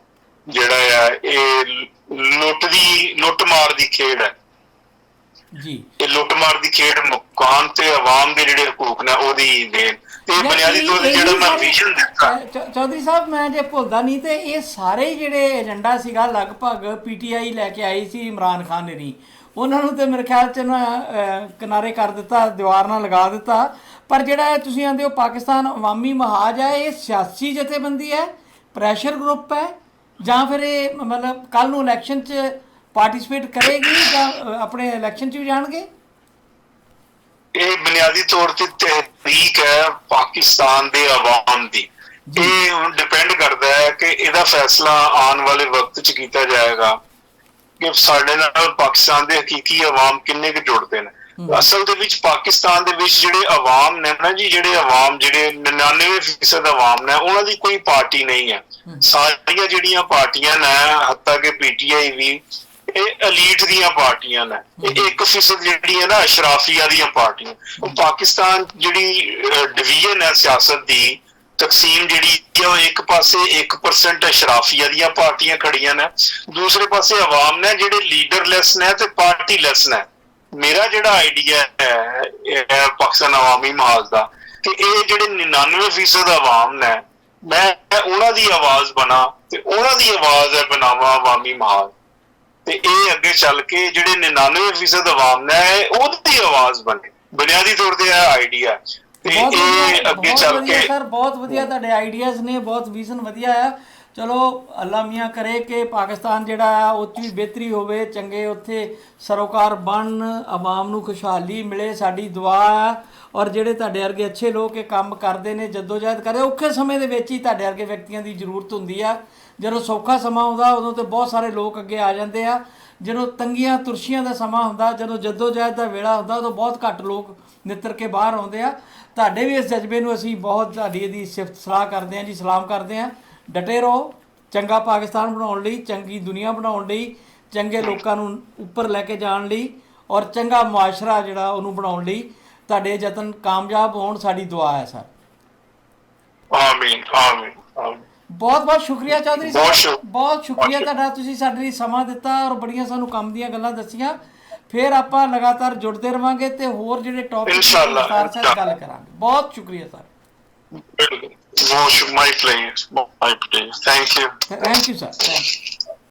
ਜਿਹੜਾ ਆ ਇਹ ਲੁੱਟ ਦੀ ਲੁੱਟ ਮਾਰ ਦੀ ਖੇਡ ਹੈ। ਜੀ। ਇਹ ਲੁੱਟ ਮਾਰ ਦੀ ਖੇਡ ਮਕਾਨ ਤੇ ਆਵਾਮ ਦੇ ਜਿਹੜੇ ਹਕੂਕ ਨੇ ਉਹਦੀ ਦੇਣ। ਤੇ ਬੁਨਿਆਦੀ ਤੌਰ ਤੇ ਜਿਹੜਾ ਮੈਂ ਵਿਜ਼ਨ ਦਿੱਤਾ। ਚੌਧਰੀ ਸਾਹਿਬ ਮੈਂ ਜੇ ਭੁੱਲਦਾ ਨਹੀਂ ਤੇ ਇਹ ਸਾਰੇ ਜਿਹੜੇ ਏਜੰਡਾ ਸੀਗਾ ਲਗਭਗ ਪੀਟੀਆਈ ਲੈ ਕੇ ਆਈ ਸੀ ਇਮਰਾਨ ਖਾਨ ਨੇ ਨਹੀਂ ਉਹਨਾਂ ਨੂੰ ਤੇ ਮੇਰੇ ਖਿਆਲ ਚ ਨਾ ਕਿਨਾਰੇ ਕਰ ਦਿੱਤਾ ਦੀਵਾਰ ਨਾਲ ਲਗਾ ਦਿੱਤਾ। ਪਰ ਜਿਹੜਾ ਤੁਸੀਂ ਆਂਦੇ ਹੋ ਪਾਕਿਸਤਾਨ ਅਵਾਮੀ ਮਹਾਜ ਹੈ ਇਹ ਸਿਆਸੀ ਜਥੇਬੰਦੀ ਹੈ ਪ੍ਰੈਸ਼ਰ ਗਰੁੱਪ ਹੈ ਜਾਂ ਫਿਰ ਇਹ ਮਤਲਬ ਕੱਲ ਨੂੰ ਇਲੈਕਸ਼ਨ 'ਚ ਪਾਰਟਿਸਿਪੇਟ ਕਰੇਗੀ ਜਾਂ ਆਪਣੇ ਇਲੈਕਸ਼ਨ 'ਚ ਵੀ ਜਾਣਗੇ? ਇਹ ਬੁਨਿਆਦੀ ਤੌਰ ਤੇ ਤਹਿਰੀਕ ਹੈ ਪਾਕਿਸਤਾਨ ਦੇ ਆਵਾਮ ਦੀ। ਇਹ ਹੁਣ ਡਿਪੈਂਡ ਕਰਦਾ ਹੈ ਕਿ ਇਹਦਾ ਫੈਸਲਾ ਆਉਣ ਵਾਲੇ ਵਕਤ 'ਚ ਕੀਤਾ ਜਾਏਗਾ ਕਿ ਸਾਡੇ ਨਾਲ ਪਾਕਿਸਤਾਨ ਦੇ ਹਕੀਕੀ ਆਵਾਮ ਕਿੰਨੇ ਕੁ ਜੁੜਦੇ ਨੇ। ਅਸਲ ਦੇ ਵਿੱਚ ਪਾਕਿਸਤਾਨ ਦੇ ਵਿੱਚ ਜਿਹੜੇ ਆਵਾਮ ਨੇ ਨਾ ਜੀ ਜਿਹੜੇ ਆਵਾਮ ਜਿਹੜੇ 99% ਆਵਾਮ ਨੇ ਉਹਨਾਂ ਦੀ ਕੋਈ ਪਾਰਟੀ ਨਹੀਂ ਹੈ। ਸਾਰੀਆਂ ਜਿਹੜੀਆਂ ਪਾਰਟੀਆਂ ਨੇ ਹੱਤਾ ਕਿ ਪੀਟੀਆਈ ਵੀ ਇਹ ਅਲੀਟ ਦੀਆਂ ਪਾਰਟੀਆਂ ਨੇ। ਇਹ 1% ਜਿਹੜੀ ਹੈ ਨਾ ਅਸ਼ਰਾਫੀਆ ਦੀਆਂ ਪਾਰਟੀਆਂ। ਉਹ ਪਾਕਿਸਤਾਨ ਜਿਹੜੀ ਡਿਵੀਜ਼ਨ ਹੈ ਸਿਆਸਤ ਦੀ ਤਕਸੀਮ ਜਿਹੜੀ ਹੈ ਉਹ ਇੱਕ ਪਾਸੇ 1% ਅਸ਼ਰਾਫੀਆ ਦੀਆਂ ਪਾਰਟੀਆਂ ਖੜੀਆਂ ਨੇ। ਦੂਸਰੇ ਪਾਸੇ ਆਵਾਮ ਨੇ ਜਿਹੜੇ ਲੀਡਰਲੈਸ ਨੇ ਤੇ ਪਾਰਟੀਲੈਸ ਨੇ। ਮੇਰਾ ਜਿਹੜਾ ਆਈਡੀਆ ਹੈ ਇਹ ਪਾਕਿਸਤਾਨ ਆਵਾਮੀ ਮਹਾਜ਼ ਦਾ ਕਿ ਇਹ ਜਿਹੜੇ 99% ਆਵਾਮ ਨੇ ਮੈਂ ਉਹਨਾਂ ਦੀ ਆਵਾਜ਼ ਬਣਾ ਤੇ ਉਹਨਾਂ ਦੀ ਆਵਾਜ਼ ਹੈ ਬਣਾਵਾ ਆਵਾਮੀ ਮਹਾਜ਼ ਤੇ ਇਹ ਅੱਗੇ ਚੱਲ ਕੇ ਜਿਹੜੇ 99% ਆਵਾਮ ਨੇ ਉਹਦੀ ਆਵਾਜ਼ ਬਣੇ। ਬੁਨਿਆਦੀ ਤੌਰ ਤੇ ਇਹ ਆਈਡੀਆ ਤੇ ਇਹ ਅੱਗੇ ਚੱਲ ਕੇ ਸਰ ਬਹੁਤ ਵਧੀਆ ਤੁਹਾਡੇ ਆਈਡੀਆਜ਼ ਨੇ ਬਹੁਤ ਵਿਜ਼ਨ ਵਧੀਆ ਆ। ਚਲੋ, ਅੱਲਾ ਮੀਆਂ ਕਰੇ ਕਿ ਪਾਕਿਸਤਾਨ ਜਿਹੜਾ ਆ ਉੱਥੇ ਵੀ ਬਿਹਤਰੀ ਹੋਵੇ, ਚੰਗੇ ਉੱਥੇ ਸਰੋਕਾਰ ਬਣਨ ਆਵਾਮ ਨੂੰ ਖੁਸ਼ਹਾਲੀ ਮਿਲੇ, ਸਾਡੀ ਦੁਆ ਆ। ਔਰ ਜਿਹੜੇ ਤੁਹਾਡੇ ਵਰਗੇ ਅੱਛੇ ਲੋਕ ਇਹ ਕੰਮ ਕਰਦੇ ਨੇ, ਜਦੋਜਹਿਦ ਕਰਦੇ ਔਖੇ ਸਮੇਂ ਦੇ ਵਿੱਚ ਹੀ ਤੁਹਾਡੇ ਵਰਗੇ ਵਿਅਕਤੀਆਂ ਦੀ ਜ਼ਰੂਰਤ ਹੁੰਦੀ ਆ। ਜਦੋਂ ਸੌਖਾ ਸਮਾਂ ਆਉਂਦਾ ਉਦੋਂ ਤੇ ਬਹੁਤ ਸਾਰੇ ਲੋਕ ਅੱਗੇ ਆ ਜਾਂਦੇ ਆ। ਜਦੋਂ ਤੰਗੀਆਂ, ਤੁਰਸ਼ੀਆਂ ਦਾ ਸਮਾਂ ਹੁੰਦਾ, ਜਦੋਂ ਜਦੋਜਹਿਦ ਦਾ ਵੇਲਾ ਹੁੰਦਾ, ਉਦੋਂ ਬਹੁਤ ਘੱਟ ਲੋਕ ਨਿੱਤਰ ਕੇ ਬਾਹਰ ਆਉਂਦੇ ਆ। ਤੁਹਾਡੇ ਵੀ ਇਸ ਜਜ਼ਬੇ ਨੂੰ ਅਸੀਂ ਬਹੁਤ ਤੁਹਾਡੀ ਇਹਦੀ ਸਿਫਤ, ਸਲਾਹ ਕਰਦੇ ਹਾਂ ਜੀ, ਸਲਾਮ ਕਰਦੇ ਹਾਂ। ਡਟੇ ਰਹੋ ਚੰਗਾ ਪਾਕਿਸਤਾਨ ਬਣਾਉਣ ਲਈ ਚੰਗੀ ਦੁਨੀਆ ਬਣਾਉਣ ਲਈ ਚੰਗੇ ਲੋਕਾਂ ਨੂੰ ਉੱਪਰ ਲੈ ਕੇ ਜਾਣ ਲਈ ਔਰ ਚੰਗਾ ਮੁਆਸ਼ਰਾ ਜਿਹੜਾ ਉਹਨੂੰ ਬਣਾਉਣ ਲਈ ਤੁਹਾਡੇ ਯਤਨ ਕਾਮਯਾਬ ਹੋਣ ਸਾਡੀ ਦੁਆ ਹੈ ਸਰ। ਆਮੀਨ ਆਮੀਨ ਬਹੁਤ ਬਹੁਤ ਸ਼ੁਕਰੀਆ ਚੌਧਰੀ ਸਾਹਿਬ। ਬਹੁਤ ਸ਼ੁਕਰੀਆ ਤੁਹਾਡਾ ਤੁਸੀਂ ਸਾਡੇ ਲਈ ਸਮਾਂ ਦਿੱਤਾ ਔਰ ਬੜੀਆਂ ਸਾਨੂੰ ਕੰਮ ਦੀਆਂ ਗੱਲਾਂ ਦੱਸੀਆਂ। ਫਿਰ ਆਪਾਂ ਲਗਾਤਾਰ ਜੁੜਦੇ ਰਵਾਂਗੇ ਤੇ ਹੋਰ ਜਿਹੜੇ ਟੌਪਿਕ ਇਨਸ਼ਾਅੱਲਾ, ਗੱਲ ਕਰਾਂਗੇ। ਬਹੁਤ ਸ਼ੁਕਰੀਆ ਸਰ। ਬਿਲਕੁਲ। Most of my players, my players. Thank you. Thank you, sir. Thank you.